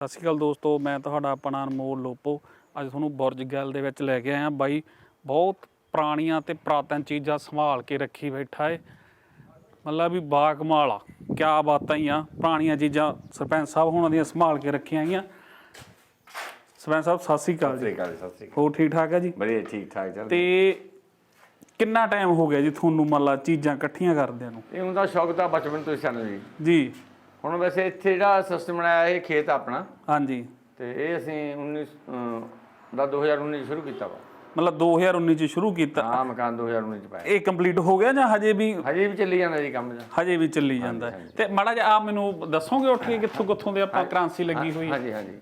ਸਤਿ ਸ਼੍ਰੀ ਅਕਾਲ ਦੋਸਤੋ ਮੈਂ ਤੁਹਾਡਾ ਆਪਣਾ ਅਨਮੋਲ ਲੋਪੋ। ਅੱਜ ਤੁਹਾਨੂੰ ਬੁਰਜ ਗੱਲ ਦੇ ਵਿੱਚ ਲੈ ਕੇ ਆਇਆ ਬਾਈ। ਬਹੁਤ ਪੁਰਾਣੀਆਂ ਤੇ ਪ੍ਰਾਤਨ ਚੀਜ਼ਾਂ ਸੰਭਾਲ ਕੇ ਰੱਖੀ ਬੈਠਾ ਏ। ਮਤਲਬ ਵੀ ਬਾ ਕਮਾਲ ਆ ਕਿਆ ਬਾਤਾਂ ਹੀ ਆ। ਪੁਰਾਣੀਆਂ ਚੀਜ਼ਾਂ ਸਰਪੰਚ ਸਾਹਿਬ ਹੋਣਾ ਦੀਆਂ ਸੰਭਾਲ ਕੇ ਰੱਖੀਆਂ ਆਈਆਂ ਸਰਪੰਚ ਸਾਹਿਬ ਸਤਿ ਸ਼੍ਰੀ ਅਕਾਲ ਜੀ। ਸਤਿ ਸ੍ਰੀ ਅਕਾਲ ਹੋਰ ਠੀਕ ਠਾਕ ਹੈ ਜੀ? ਬੜੀ ਠੀਕ ਠਾਕ ਚੱਲ ਤੇ ਕਿੰਨਾ ਟਾਈਮ ਹੋ ਗਿਆ ਜੀ ਤੁਹਾਨੂੰ ਮਤਲਬ ਚੀਜ਼ਾਂ ਇਕੱਠੀਆਂ ਕਰਦਿਆਂ ਨੂੰ? ਇਹ ਹੁੰਦਾ ਸ਼ੌਕ ਤਾਂ ਬਚਪਨ ਤੋਂ ਹੀ ਸਾਨੂੰ ਜੀ। ਜੀ। ਹੁਣ ਵੈਸੇ ਇੱਥੇ ਜਿਹੜਾ ਸਿਸਟਮ ਬਣਾਇਆ ਇਹ ਖੇਤ ਆਪਣਾ। ਹਾਂਜੀ। ਤੇ ਇਹ ਅਸੀਂ 19 ਅਹ, ਦਾ 2019 ਚ ਸ਼ੁਰੂ ਕੀਤਾ ਵਾ। ਮਤਲਬ 2019 ਚ ਸ਼ੁਰੂ ਕੀਤਾ। ਹਾਂ ਮਕਾਨ 2019 ਚ ਪਾਇਆ। ਇਹ ਕੰਪਲੀਟ ਹੋ ਗਿਆ ਜਾਂ ਹਜੇ ਵੀ ਹਜੇ ਵੀ ਚੱਲੀ ਜਾਂਦਾ ਜੀ ਕੰਮ ਦਾ ਹਜੇ ਵੀ ਚੱਲੀ ਜਾਂਦਾ। ਹੈ। ਤੇ ਮਾੜਾ ਜਿਹਾ ਆ ਮੈਨੂੰ ਦੱਸੋਗੇ ਉੱਠ ਕੇ ਕਿੱਥੋਂ ਕਿੱਥੋਂ ਦੇ ਆਪਾਂ ਕ੍ਰਾਂਸੀ ਲੱਗੀ ਹੋਈ ਹੈ? ਹਾਂਜੀ ਹਾਂਜੀ।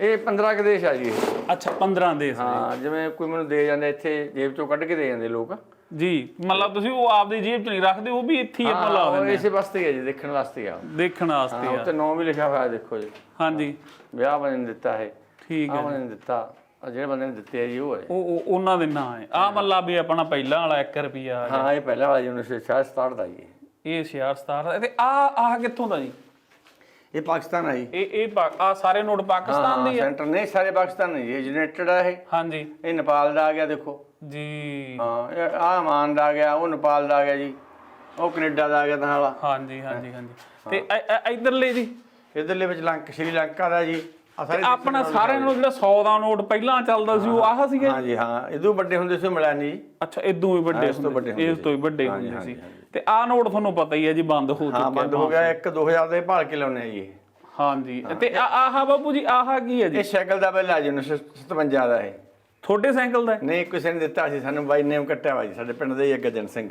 ਇਹ 15 ਕੁ ਦੇਸ਼ ਆ ਜੀ ਇਹ। ਅੱਛਾ 15 ਦੇਸ਼ ਹਾਂ ਜਿਵੇਂ ਕੋਈ ਮੈਨੂੰ ਦੇ ਜਾਂਦਾ ਇੱਥੇ ਜੇਬ ਚੋਂ ਕੱਢ ਕੇ ਦੇ ਜਾਂਦੇ ਲੋਕ। ਜੀ ਮਤਲਬ ਤੁਸੀਂ ਉਹ ਆਪਦੀ ਜੇਬ ਚ ਨਹੀਂ ਰੱਖਦੇ ਉਹ ਵੀ ਇੱਥੇ ਹੀ ਆਪਾਂ ਲਾ ਹਾਂ, ਉਹ ਦਿੰਦੇ ਇਸੇ ਵਾਸਤੇ ਹੀ ਜੀ ਦੇਖਣ ਵਾਸਤੇ ਆ। ਦੇਖਣ ਵਾਸਤੇ ਆ। ਉੱਤੇ ਨਾਂ ਵੀ ਲਿਖਿਆ ਹੋਇਆ ਦੇਖੋ ਜੀ। ਹਾਂਜੀ। ਵਿਆਹ ਬੰਦੇ ਨੇ ਦਿੱਤਾ ਹੈ ਠੀਕ ਹੈ ਬੰਦੇ ਨੇ ਦਿੱਤਾ ਆਹ ਜਿਹੜੇ ਬੰਦੇ ਨੇ ਦਿੱਤੇ ਆ ਜੀ ਉਹ ਹੈ। ਉਹ ਉਹ- ਉਹਨਾਂ ਦੇ ਨਾਂ ਹੈ। ਆ ਮੱਲਾ ਵੀ ਆਪਣਾ ਪਹਿਲਾਂ ਵਾਲਾ 1 ਰੁਪਿਆ ਹਾਂ ਇਹ ਪਹਿਲਾ ਵਾਲਾ ਜੀ 1967 ਦਾ ਜੀ। ਇਹ 66 ਦਾ। ਤੇ ਆ ਆਹ ਕਿੱਥੋਂ ਦਾ ਜੀ? ਇਹ ਪਾਕਿਸਤਾਨ ਆਈ ਇਹ ਇਹ ਆ ਸਾਰੇ ਨੋਟ ਪਾਕਿਸਤਾਨ ਦੇ ਆ। ਸੈਂਟਰ ਨਹੀਂ ਸਾਰੇ ਪਾਕਿਸਤਾਨ ਨਹੀਂ ਇਹ ਯੂਨਾਈਟਿਡ ਆ ਇਹ। ਹਾਂਜੀ। ਇਹ ਨੇਪਾਲ ਦਾ ਆ ਗਿਆ ਦੇਖੋ। ਜੀ। ਹਾਂ ਇਹ ਆ ਮਾਨ ਦਾ ਆ ਗਿਆ ਉਹ ਨੇਪਾਲ ਦਾ ਆ ਗਿਆ ਜੀ। ਉਹ ਕੈਨੇਡਾ ਦਾ ਆ ਗਿਆ ਵਾਲਾ। ਹਾਂਜੀ ਹਾਂਜੀ ਹਾਂਜੀ। ਤੇ ਇਧਰਲੇ ਜੀ। ਇਧਰਲੇ ਵਿੱਚ ਲੰਕ ਸ਼੍ਰੀਲੰਕਾ ਦਾ ਜੀ। ਆਪਣਾ ਸਾਰਿਆਂ ਨਾਲੋਂ ਜਿਹੜਾ 100 ਦਾ ਨੋਟ ਪਹਿਲਾਂ ਚੱਲਦਾ ਸੀ ਉਹ ਆਹ ਸੀਗੇ? ਹਾਂ ਜੀ ਹਾਂ। ਇਦੋਂ ਵੱਡੇ ਹੁੰਦੇ ਸੀ ਮਿਲਾਨੀ ਅੱਛਾ ਇਦੋਂ ਵੀ ਵੱਡੇ ਇਸ ਤੋਂ ਵੱਡੇ ਇਸ ਤੋਂ ਵੀ ਵੱਡੇ ਹਾਂਜੀ, ਹੁੰਦੇ ਸੀ। ਹਾਂਜੀ, ਤੇ ਆਹ ਨੋਟ ਤੁਹਾਨੂੰ ਪਤਾ ਹੀ ਹੈ ਜੀ ਬੰਦ ਹੋ ਹਾਂ ਚੁੱਕਿਆ ਬੰਦ ਹੋ ਗਿਆ ਇੱਕ 2000 ਦੇ ਭਾਲ ਕੇ ਲਾਉਨੇ ਆ ਜੀ। ਹਾਂਜੀ ਤੇ ਆ- ਆਹ ਬਾਬੂ ਜੀ ਆਹ ਕੀ ਹੈ ਜੀ? ਇਹ ਸਾਈਕਲ ਦਾ ਬਿੱਲ ਆ ਜੀ 1957 ਦਾ ਇਹ। ਛੋਟੇ ਸਾਈਕਲ ਦਾ? ਨਹੀਂ ਕਿਸੇ ਨੇ ਦਿੱਤਾ ਸੀ ਸਾਨੂੰ ਬਾਈ ਨੇਮ ਕੱਟਿਆ ਵਾ ਜੀ ਸਾਡੇ ਪਿੰਡ ਦੇ ਹੀ ਆ ਗੱਜਣ ਸਿੰਘ।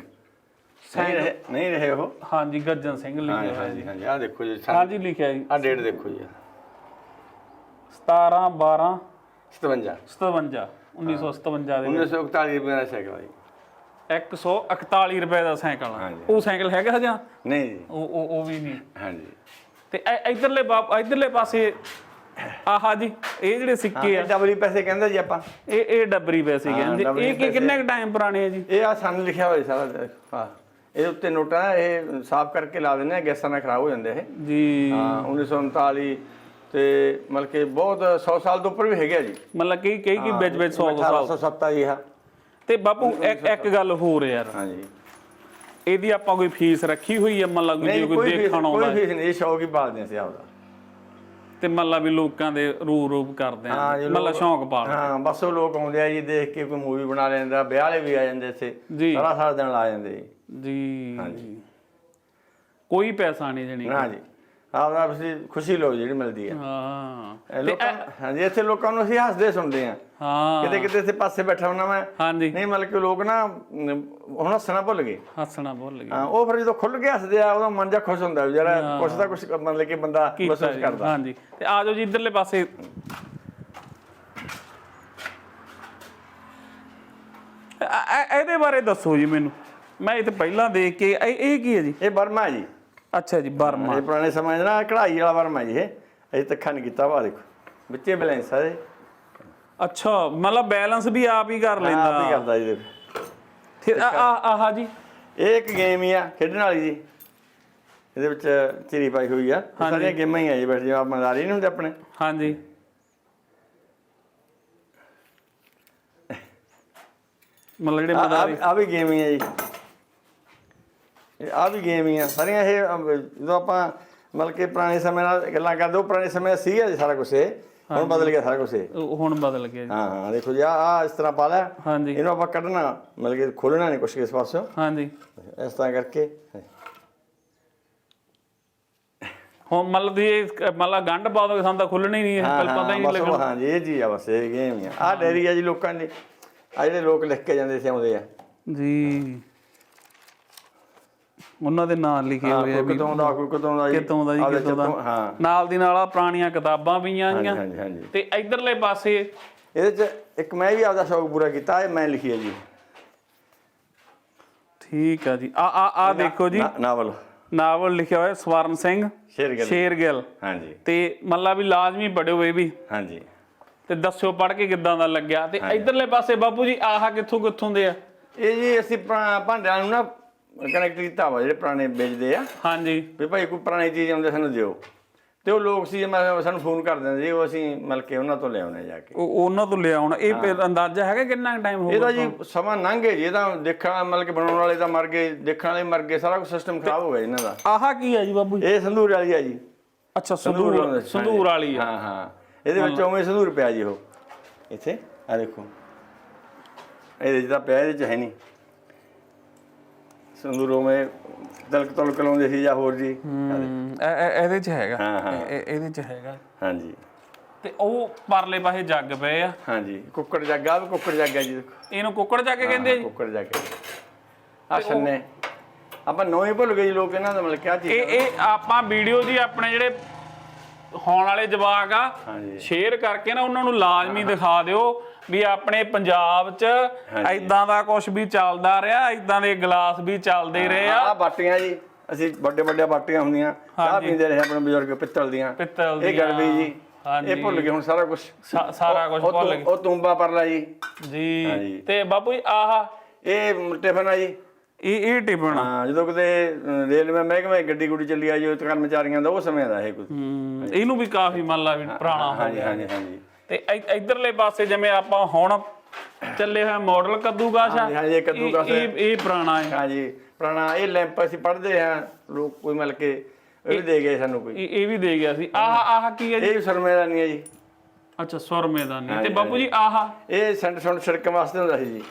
ਨਹੀਂ ਰਹੇ ਉਹ। ਹਾਂਜੀ ਗੱਜਨ ਸਿੰਘ ਲਿਖਿਆ ਹਾਂਜੀ ਹਾਂਜੀ ਆਹ ਦੇਖੋ ਜੀ ਹਾਂਜੀ ਲਿਖਿਆ ਜੀ। ਆ ਡੇਟ ਦੇਖੋ ਜੀ। 17 12 57 57 1957 ਦੇ 1941 ਰੁਪਏ ਦਾ ਸਾਈਕਲ ਆ ਜੀ। 141 ਰੁਪਏ ਦਾ ਸਾਈਕਲ। ਆ। ਹਾਂਜੀ। ਉਹ ਸਾਈਕਲ ਹੈਗਾ ਜਾਂ? ਨਹੀਂ ਜੀ। ਉਹ ਉਹ ਉਹ ਵੀ ਨਹੀਂ। ਹਾਂਜੀ। ਤੇ ਇ- ਇਧਰਲੇ ਇਧਰਲੇ ਪਾਸੇ ਆਹਾ ਜੀ ਇਹ ਜਿਹੜੇ ਸਿੱਕੇ ਆ। ਇਹ ਡਬਲੀ ਪੈਸੇ ਕਹਿੰਦੇ ਜੀ ਆਪਾਂ। ਇਹ ਇਹ ਡੱਬਰੀ ਪੈਸੇ ਕਹਿੰਦੇ। ਡੱਬਰੀ ਇਹ ਕਿ ਕਿੰਨੇ ਟਾਈਮ ਪੁਰਾਣੇ ਆ ਜੀ? ਇਹ ਆ ਸਾਨੂੰ ਲਿਖਿਆ ਹੋਇਆ ਸਾਰਾ ਹਾਂ ਇਹਦੇ ਉੱਤੇ ਨੋਟਾਂ ਨਾ ਇਹ ਸਾਫ਼ ਕਰਕੇ ਲਾ ਦਿੰਦੇ ਆ ਗੈਸਾਂ ਨਾਲ ਖਰਾਬ ਹੋ ਜਾਂਦੇ ਇਹ। ਜੀ। ਹਾਂ 1939 ਤੇ ਮਤਲਬ ਕਿ ਬਹੁਤ 100 ਸਾਲ ਤੋਂ ਉੱਪਰ ਵੀ ਹੈਗੇ ਆ ਜੀ। ਮਤਲਬ ਕਈ ਕਈ ਕੀ ਵਿੱਚ ਵਿੱਚ 100 ਸਾਲ। 1870 ਜੀ ਹਾਂ। ਤੇ ਬਾਪੂ ਇੱਕ ਇੱਕ ਗੱਲ ਹੋਰ ਯਾਰ। ਹਾਂਜੀ। ਇਹਦੀ ਆਪਾਂ ਕੋਈ ਫੀਸ ਰੱਖੀ ਹੋਈ ਹੈ ਜੇ ਨਹੀਂ ਕੋਈ ਦੇਖਣ ਆਉਂਦਾ ਕੋਈ ਫੀਸ ਨਹੀਂ ਸ਼ੌਕ ਹੀ ਪਾਲਦੇ ਸੀ ਆਪਦਾ। ਤੇ ਮਤਲਬ ਵੀ ਲੋਕਾਂ ਦੇ ਰੂਪ ਰੂਪ ਕਰਦੇ ਆ। ਲੋਕ- ਸ਼ੌਂਕ ਪਾਲ ਹਾਂ ਬਸ ਉਹ ਲੋਕ ਆਉਂਦੇ ਆ ਜੀ ਦੇਖ ਕੇ ਕੋਈ ਮੂਵੀ ਬਣਾ ਲੈਂਦਾ ਵਿਆਹ ਵਾਲੇ ਵੀ ਆ ਜਾਂਦੇ ਇੱਥੇ। ਸਾਰਾ ਸਾਰਾ ਦਿਨ ਲਾ ਜਾਂਦੇ ਜੀ। ਜੀ। ਕੋਈ ਪੈਸਾ ਨਹੀਂ ਜਣੀ ਨਾ ਜੀ। ਆਪਦਾ ਤੁਸੀਂ ਖੁਸ਼ੀ ਲਓ ਜਿਹੜੀ ਮਿਲਦੀ ਹੈ ਹਾਂ। ਇਹ ਲੋਕਾਂ ਹਾਂਜੀ ਇੱਥੇ ਲੋਕਾਂ ਨੂੰ ਅਸੀਂ ਹੱਸਦੇ ਸੁਣਦੇ ਆ। ਹਾਂ। ਕਿਤੇ ਕਿਤੇ ਇੱਥੇ ਪਾਸੇ ਬੈਠਾ ਹੁੰਦਾ ਮੈਂ। ਹਾਂਜੀ। ਨਹੀਂ ਮਤਲਬ ਕਿ ਲੋਕ ਨਾ ਹੁਣ ਹੱਸਣਾ ਭੁੱਲ ਗਏ। ਹੱਸਣਾ ਭੁੱਲ ਗਏ। ਹਾਂ ਉਹ ਫਿਰ ਜਦੋਂ ਖੁੱਲ ਕੇ ਹੱਸਦੇ ਆ ਉਹਦਾ ਮਨ ਜਾ ਖੁਸ਼ ਹੁੰਦਾ ਵੀ ਜਰਾ ਕੁਛ ਦਾ ਕੁਛ ਮਤਲਬ ਕਿ ਬੰਦਾ ਮਹਿਸੂਸ। ਕਰਦਾ। ਹਾਂਜੀ। ਤੇ ਆ ਜਾਓ ਜੀ ਇਧਰਲੇ ਪਾਸੇ। ਇਹਦੇ ਬਾਰੇ ਦੱਸੋ ਜੀ ਮੈਨੂੰ। ਮੈਂ ਇਹ ਤੇ ਪਹਿਲਾਂ ਦੇਖ ਕੇ ਇਹ ਕੀ ਹੈ ਜੀ? ਇਹ ਬਰਮਾ ਜੀ। ਅੱਛਾ ਜੀ ਬਰਮਾ ਇਹ ਪੁਰਾਣੇ ਸਮੇਂ 'ਚ ਨਾ ਕਢਾਈ ਵਾਲਾ ਵਰਮਾ ਜੀ ਇਹ। ਅਜੇ ਤੱਕ ਨਹੀਂ ਕੀਤਾ ਵਾ ਦੇਖੋ। ਵਿੱਚੇ ਬੈਲੈਂਸ ਆ ਇਹ। ਅੱਛਾ ਮਤਲਬ ਬੈਲੈਂਸ ਵੀ ਆਪ ਹੀ ਕਰ ਆਪ ਹੀ ਲੈਂਦਾ। ਕਰਦਾ ਜੀ ਦੇਖੋ। ਫਿਰ ਆ ਆਹ ਜੀ। ਇਹ ਇੱਕ ਗੇਮ ਹੀ ਆ ਖੇਡਣ ਵਾਲੀ ਜੀ। ਇਹਦੇ ਵਿੱਚ ਚਿਰੀ ਪਾਈ ਹੋਈ ਆ। ਸਾਰੀਆਂ ਗੇਮਾਂ ਹੀ ਆ ਜੀ ਬੈਠ ਜਿਵੇਂ ਆਪ ਮਜ਼ਾਰੀ ਨਹੀਂ ਹੁੰਦੇ ਆਪਣੇ। ਹਾਂਜੀ। ਮਤਲਬ ਜਿਹੜੇ ਮਦਾਰੀ ਆ ਵੀ ਗੇਮ ਹੀ ਆ ਜੀ। ਆ ਵੀ ਗੇਮ ਹੀ ਆ। ਸਾਰੀਆਂ ਇਹ ਅਮ, ਜਦੋਂ ਆਪਾਂ ਮਤਲਬ ਕਿ ਪੁਰਾਣੇ ਸਮੇਂ ਨਾਲ ਗੱਲਾਂ ਕਰਦੇ ਉਹ ਪੁਰਾਣੇ ਸਮੇਂ ਦਾ ਸੀਗਾ ਜੀ ਸਾਰਾ ਕੁਝ ਇਹ। ਹੁਣ ਬਦਲ ਗਿਆ ਸਾਰਾ ਕੁਝ ਇਹ। ਉਹ ਹੁਣ ਬਦਲ ਗਿਆ ਜੀ। ਹਾਂ ਹਾਂ ਦੇਖੋ ਜੀ ਆ ਆ ਇਸ ਤਰ੍ਹਾਂ ਪਾ ਲਿਆ ਹਾਂਜੀ। ਇਹਨੂੰ ਆਪਾਂ ਕੱਢਣਾ ਮਤਲਬ ਕਿ ਖੋਲਣਾ ਨਹੀਂ ਕੁਛ ਇਸ ਪਾਸੋਂ। ਹਾਂਜੀ। ਇਸ ਤਰ੍ਹਾਂ ਕਰਕੇ। ਹੁਣ ਮਤਲਬ ਦੀ ਇਹ ਮਤਲਬ ਗੰਢ ਪਾ ਦੋ ਸਾਨੂੰ ਤਾਂ ਖੁੱਲਣੀ ਨਹੀਂ ਹੈ ਹਾਂ ਪਹਿਲਾਂ ਪਤਾ ਹੀ ਨਹੀਂ ਬਸ ਉਹ ਲੱਗਣਾ। ਹਾਂ ਜੀ ਇਹ ਜੀ ਆ ਬਸ ਇਹ ਗੇਮ ਹੀ ਆ। ਆ ਡੈਰੀ ਆ ਜੀ ਲੋਕਾਂ ਦੀ ਆ ਜਿਹੜੇ ਲੋਕ ਲਿਖ ਕੇ ਜਾਂਦੇ ਸੀ ਆਉਂਦੇ ਆ। ਜੀ। ਉਹਨਾਂ ਦੇ ਨਾਂ ਲਿਖੇ ਹੋਏ ਆ ਵੀ ਕਿਤੋਂ ਦਾ ਕੋਈ ਕਿਤੋਂ ਦਾ ਕਿਤੋਂ ਦਾ ਜੀ ਕਿਤੋਂ ਦਾ। ਨਾਲ ਦੀ ਨਾਲ ਆ ਪੁਰਾਣੀਆਂ ਕਿਤਾਬਾਂ ਪਈਆਂ ਆਈਆਂ। ਤੇ ਇਧਰਲੇ ਪਾਸੇ ਇਹਦੇ ਚ ਇੱਕ ਮੈਂ ਵੀ ਆਪਦਾ ਸ਼ੌਕ ਪੂਰਾ ਕੀਤਾ ਇਹ ਮੈਂ ਲਿਖੀ ਹੈ ਜੀ। ਠੀਕ ਆ ਜੀ। ਆ ਆ ਆ ਦੇਖੋ ਜੀ। ਨਾਵਲ। ਨਾਵਲ ਲਿਖਿਆ ਹੋਇਆ ਸਵਰਨ ਸਿੰਘ ਸ਼ੇਰਗਿੱਲ। ਸ਼ੇਰਗਿੱਲ। ਹਾਂਜੀ। ਤੇ ਮਤਲਬ ਵੀ ਲਾਜ਼ਮੀ ਪੜਿਓ ਇਹ ਵੀ। ਹਾਂਜੀ। ਤੇ ਦੱਸਿਓ ਪੜ ਕੇ ਕਿੱਦਾਂ ਦਾ ਲੱਗਿਆ। ਤੇ ਇਧਰਲੇ ਪਾਸੇ ਬਾਪੂ ਜੀ ਆਹ ਕਿੱਥੋਂ ਕਿੱਥੋਂ ਦੇ ਆ? ਇਹ ਜੀ ਅਸੀਂ ਭਾਂਡਿਆਂ ਨੂੰ ਨਾ ਕਨੈਕਟ ਕੀਤਾ ਵਾ ਜਿਹੜੇ ਪੁਰਾਣੇ ਵੇਚਦੇ ਆ। ਹਾਂਜੀ। ਵੀ ਭਾਈ ਕੋਈ ਪੁਰਾਣੀ ਚੀਜ਼ ਆਉਂਦੇ ਸਾਨੂੰ ਦਿਓ। ਤੇ ਉਹ ਲੋਕ ਸੀ ਮੈਂ ਸਾਨੂੰ ਫੋਨ ਕਰ ਦਿੰਦੇ ਜੀ ਉਹ ਅਸੀਂ ਮਿਲ ਕੇ ਉਹਨਾਂ ਤੋਂ ਲਿਆਉਣੇ ਜਾ ਕੇ। ਉਹ ਉਹਨਾਂ ਤੋਂ ਲਿਆਉਣਾ। ਇਹ ਅੰਦਾਜ਼ਾ ਹੈਗਾ ਕਿੰਨਾ ਟਾਈਮ ਹੋ ਇਹਦਾ ਜੀ ਸਮਾਂ ਲੰਘ ਜੀ ਇਹਦਾ ਦੇਖਣ ਮਤਲਬ ਕਿ ਬਣਾਉਣ ਵਾਲੇ ਤਾਂ ਮਰ ਗਏ ਦੇਖਣ ਵਾਲੇ ਮਰ ਗਏ ਸਾਰਾ ਕੁਝ ਸਿਸਟਮ ਖਰਾਬ ਹੋ ਗਿਆ ਇਹਨਾਂ ਦਾ। ਆਹ ਕੀ ਹੈ ਜੀ ਬਾਬੂ ਜੀ? ਇਹ ਸੰਧੂਰ ਵਾਲੀ ਆ ਜੀ। ਅੱਛਾ ਸੰਧੂਰ ਸੰਧੂਰ ਵਾਲੀ ਆ। ਹਾਂ ਹਾਂ। ਇਹਦੇ ਵਿੱਚ ਉਵੇਂ ਸੰਧੂਰ ਪਿਆ ਜੀ ਉਹ। ਇੱਥੇ ਆ ਦੇਖੋ। ਇਹਦੇ ਜਿਹਦਾ ਪਿਆ ਇਹਦੇ ਚ ਹੈ ਨਹੀਂ। ਸੰਧੂਰ ਉਵੇਂ ਤਲਕ ਤਲਕ ਲਾਉਂਦੇ ਸੀ ਜਾਂ ਹੋਰ ਜੀ। ਇਹਦੇ ਚ ਹੈਗਾ। ਇਹਦੇ ਚ ਹੈਗਾ। ਹਾਂਜੀ। ਤੇ ਉਹ ਪਰਲੇ ਪਾਸੇ ਜੱਗ ਪਏ ਆ। ਹਾਂਜੀ। ਕੁੱਕੜ ਜਾਗਾ ਵੀ ਕੁੱਕੜ ਜਾਗਾ ਜੀ ਇਹਨੂੰ ਕੁੱਕੜ ਜੱਗ ਕਹਿੰਦੇ ਆ ਜੀ। ਕੁੱਕੜ ਜਾਗਾ ਆ ਛੰਨੇ। ਆਪਾਂ ਨੌਂ ਹੀ ਭੁੱਲ ਗਏ ਲੋਕ ਇਹਨਾਂ ਦਾ ਮਤਲਬ ਕਿਆ ਚੀਜ਼ ਇਹ ਇਹ ਆਪਾਂ ਵੀਡੀਓ ਜੀ ਆਪਣੇ ਜਿਹੜੇ ਹੋਣ ਵਾਲੇ ਜਵਾਕ ਆ ਸ਼ੇਅਰ ਕਰਕੇ ਨਾ ਉਹਨਾਂ ਨੂੰ ਲਾਜ਼ਮੀ ਦਿਖਾ ਦਿਓ। ਵੀ ਆਪਣੇ ਪੰਜਾਬ 'ਚ ਐਦਾਂ ਦਾ ਕੁਝ ਵੀ ਚੱਲਦਾ ਰਿਹਾ ਐਦਾਂ ਦੇ ਗਲਾਸ ਵੀ ਚੱਲਦੇ ਰਹੇ ਆ। ਆ ਬਾਟੀਆਂ ਜੀ ਅਸੀਂ ਵੱਡੇ ਵੱਡੇ ਬਾਟੀਆਂ ਹੁੰਦੀਆਂ ਚਾਹ ਹਾਂਜੀ। ਪੀਂਦੇ ਰਹੇ ਆਪਣੇ ਬਜ਼ੁਰਗ ਪਿੱਤਲ ਦੀਆਂ। ਪਿੱਤਲ ਇਹ ਦੀਆਂ। ਗੜਵੀ ਜੀ ਹਾਂਜੀ। ਇਹ ਭੁੱਲ ਗਏ ਹੁਣ ਸਾਰਾ ਕੁਝ ਸਾਰਾ ਕੁਝ ਭੁੱਲ ਗਏ। ਉਹ ਤੁੰਬਾ ਪਰਲਾ ਜੀ। ਜੀ। ਹਾਂਜੀ। ਤੇ ਬਾਪੂ ਜੀ ਆਹ। ਇਹ ਟਿਫਨ ਆ ਜੀ। ਇਹ ਇਹ ਟਿਪਣਾ ਹਾਂ ਜਦੋਂ ਕਿਤੇ ਰੇਲਵੇ ਮਹਿਕਮੇ ਗੱਡੀ ਗੁੱਡੀ ਚੱਲੀ ਆ ਜੀ ਉਹ ਕਰਮਚਾਰੀਆਂ ਦਾ ਉਹ ਸਮੇਂ ਦਾ ਇਹ ਕੁਝ ਇਹਨੂੰ ਵੀ ਕਾਫੀ ਮੰਨ ਲਾ ਵੀ ਪੁਰਾਣਾ ਹੋ ਹਾਂਜੀ ਗਿਆ। ਹਾਂਜੀ ਹਾਂਜੀ। ਤੇ ਇਧਰਲੇ ਪਾਸੇ ਜਿਵੇਂ ਆਪਾਂ ਹੁਣ ਚੱਲੇ ਹੋਏ ਮਾਡਲ ਕੱਦੂਕਾਸ਼ ਆ। ਹਾਂਜੀ, ਇਹ ਕੱਦੂਕਸ ਇਹ ਇਹ- ਪੁਰਾਣਾ ਹੈ। ਹਾਂਜੀ ਪੁਰਾਣਾ ਇਹ ਲੈਂਪ ਅਸੀਂ ਪੜ੍ਹਦੇ ਆ ਲੋਕ ਕੋਈ ਮਿਲ ਕੇ ਇਹ ਵੀ ਦੇ ਗਏ ਸਾਨੂੰ ਕੋਈ। ਇਹ ਵੀ ਦੇ ਗਿਆ ਸੀ। ਆਹ ਆਹ ਕੀ ਹੈ ਜੀ? ਇਹ ਵੀ ਸਰਮੇ ਦਾ ਨਹੀਂ ਹੈ ਜੀ। ਅੱਛਾ ਸੁਰਮੇ ਦਾ ਨਹੀਂ ਤੇ ਬਾਪੂ ਜੀ ਆਹ? ਇਹ ਸੈਂਟ ਸੁੰਟ ਛਿੜਕਣ ਵਾਸਤੇ ਹੁੰਦਾ ਸੀ ਜੀ।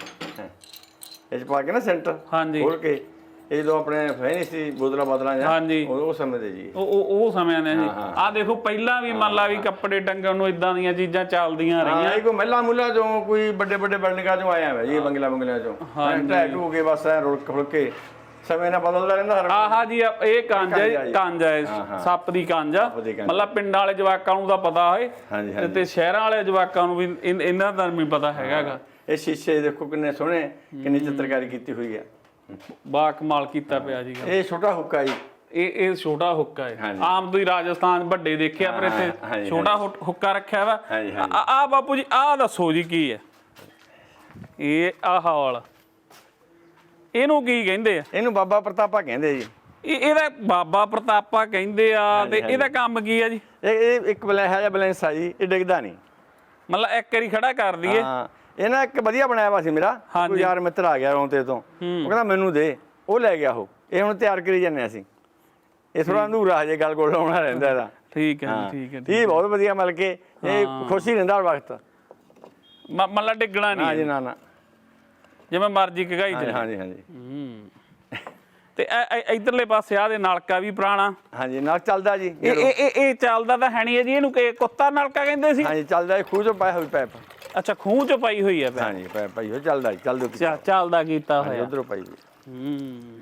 ਇਹ ਚ ਪਾ ਕੇ ਨਾ ਸੈਂਟਰ। ਹਾਂਜੀ। ਖੋਲ ਕੇ ਇਹ ਜਦੋਂ ਆਪਣੇ ਨਹੀਂ ਸੀ ਬੋਤਲਾਂ ਬਾਦਲਾਂ ਜਾਂ ਹਾਂਜੀ। ਉਹ ਉਹ ਸਮੇਂ ਦੇ ਜੀ। ਉਹ ਉਹ ਉਹ ਸਮਿਆਂ ਦੇ ਜੀ। ਆਹ ਦੇਖੋ ਪਹਿਲਾਂ ਵੀ ਮੰਨ ਲਾ ਵੀ ਕੱਪੜੇ ਟੰਗਣ ਨੂੰ ਇਦਾਂ ਦੀਆਂ ਚੀਜ਼ਾਂ ਚੱਲਦੀਆਂ ਰਹੀਆਂ ਹਾਂ ਇਹ ਕੋਈ ਮਹਿਲਾ ਮੁੱਲਾ ਚੋਂ ਕੋਈ ਵੱਡੇ ਵੱਡੇ ਬਿਲਡਿੰਗਾਂ ਚੋਂ ਆਇਆ ਹੈ ਜੀ ਇਹ ਬੰਗਲਾ ਬੰਗਲਿਆਂ ਚੋਂ। ਟੈਟ ਹੋ ਕੇ ਬਸ ਐ ਰੁਕ ਰੁਕ ਕੇ। ਸਮੇਂ ਨਾਲ ਬਦਲਦਾ ਰਹਿੰਦਾ ਹਰ ਆਹ ਜੀ ਆ- ਇਹ ਕਾਂਜਾ ਕਾਂਜਾ ਜੀ। ਕਾਂਜਾ ਹੈ। ਸੱਪ ਦੀ ਕਾਂਜਾ ਦੀ ਕਾਂਜਾ। ਮਤਲਬ ਪਿੰਡਾਂ ਵਾਲੇ ਜਵਾਕਾਂ ਨੂੰ ਤਾਂ ਪਤਾ ਹੋਏ। ਹਾਂਜੀ ਤੇ- ਹਾਂਜੀ। ਤੇ ਸ਼ਹਿਰਾਂ ਵਾਲੇ ਜਵਾਕਾਂ ਨੂੰ ਵੀ ਇਨ- ਇਹਨਾਂ ਦਾ ਨਹੀਂ ਪਤਾ ਹੈਗਾਗਾ ਇਹ ਸ਼ੀਸ਼ੇ ਦੇਖੋ ਕਿੰਨੇ ਸੋਹਣੇ ਕਿੰਨੀ ਚਿੱਤਰਕਾਰੀ ਕੀਤੀ ਹੋਈ ਹੈ ਬਾ ਕਮਾਲ ਕੀਤਾ ਪਿਆ ਜੀ ਇਹ ਛੋਟਾ ਹੁੱਕਾ ਜੀ। ਇਹ ਇਹ ਛੋਟਾ ਹੁੱਕਾ ਹੈ। ਆਮ ਤੁਸੀਂ ਰਾਜਸਥਾਨ ਵੱਡੇ ਦੇਖਿਆ ਪਰ ਇੱਥੇ ਛੋਟਾ ਹੁੱਕਾ ਰੱਖਿਆ ਵਾ। ਆ ਆ ਬਾਪੂ ਜੀ ਆਹ ਦੱਸੋ ਜੀ ਕੀ ਹੈ? ਇਹ ਆਹ ਵਾਲਾ ਇਹਨੂੰ ਕੀ ਕਹਿੰਦੇ ਆ? ਇਹਨੂੰ ਬਾਬਾ ਪ੍ਰਤਾਪਾ ਕਹਿੰਦੇ ਜੀ। ਇਹ ਇਹਦਾ ਬਾਬਾ ਪ੍ਰਤਾਪਾ ਕਹਿੰਦੇ ਆ ਤੇ ਇਹਦਾ ਕੰਮ ਕੀ ਆ ਜੀ? ਇਹ ਇੱਕ ਬਲੈ ਹੈ ਜਾਂ ਬੈਲੈਂਸ ਆ ਜੀ ਇਹ ਡਿੱਗਦਾ ਨਹੀਂ। ਮਤਲਬ ਇੱਕ ਵਾਰੀ ਖੜਾ ਕਰ ਦਈਏ। ਹਾਂ। ਇਹ ਨਾ ਇੱਕ ਵਧੀਆ ਬਣਾਇਆ ਵਾ ਸੀ ਮੇਰਾ। ਹਾਂਜੀ। ਕੋਈ ਯਾਰ ਮਿੱਤਰ ਆ ਗਿਆ ਰੌਂਤੇ ਤੋਂ। ਉਹ ਕਹਿੰਦਾ ਮੈਨੂੰ ਦੇ ਉਹ ਲੈ ਗਿਆ ਉਹ। ਇਹ ਹੁਣ ਤਿਆਰ ਕਰੀ ਜਾਂਦੇ ਅਸੀਂ। ਇਹ ਥੋੜਾ ਅਧੂਰਾ ਹਜੇ ਗੱਲ ਕੋਲ ਲਾਉਣਾ ਰਹਿੰਦਾ ਇਹਦਾ। ਠੀਕ ਹੈ ਠੀਕ ਹੈ ਇਹ ਬਹੁਤ ਵਧੀਆ ਮਿਲ ਕੇ ਇਹ ਖੁਸ਼ੀ ਰਹਿੰਦਾ ਹਰ ਵਕਤ। ਮ- ਮਤਲਬ ਡਿੱਗਣਾ ਨਹੀਂ ਜੀ ਨਾ ਨਾ। ਜਿਵੇਂ ਮਰਜ਼ੀ ਕਗਾਈ ਹਾਂਜੀ ਚ ਹਾਂਜੀ ਹਾਂਜੀ ਹੂੰ ਤੇ ਇਧਰਲੇ ਪਾਸੇ ਆ ਦੇ ਨਲਕਾ ਵੀ ਪੁਰਾਣਾ। ਹਾਂਜੀ ਨਾਲ ਚੱਲਦਾ ਜੀ ਇਹ ਇਹ ਇਹ- ਚੱਲਦਾ ਤਾਂ ਹੈ ਨਹੀਂ ਜੀ ਇਹਨੂੰ ਕਿ ਕੁੱਤਾ ਨਲਕਾ ਕਹਿੰਦੇ ਸੀ? ਹਾਂਜੀ ਚੱਲਦਾ ਇਹ ਖੂਹ ਚੋਂ ਪਾਇਆ ਹੋਈ ਪੈਪ ਅੱਛਾ ਖੂਹ ਚ ਪਈ ਹੋਈ ਹੈ ਪੈ ਹਾਂਜੀ ਪੈਪ ਪਾਈ ਹੋਈ ਚੱਲਦਾ ਜੀ ਚੱਲਦੇ ਚਾ- ਚੱਲਦਾ ਕੀਤਾ ਹੋਇਆ। ਉਧਰੋਂ ਪਾਈ ਹੋਈ। ਹੂੰ।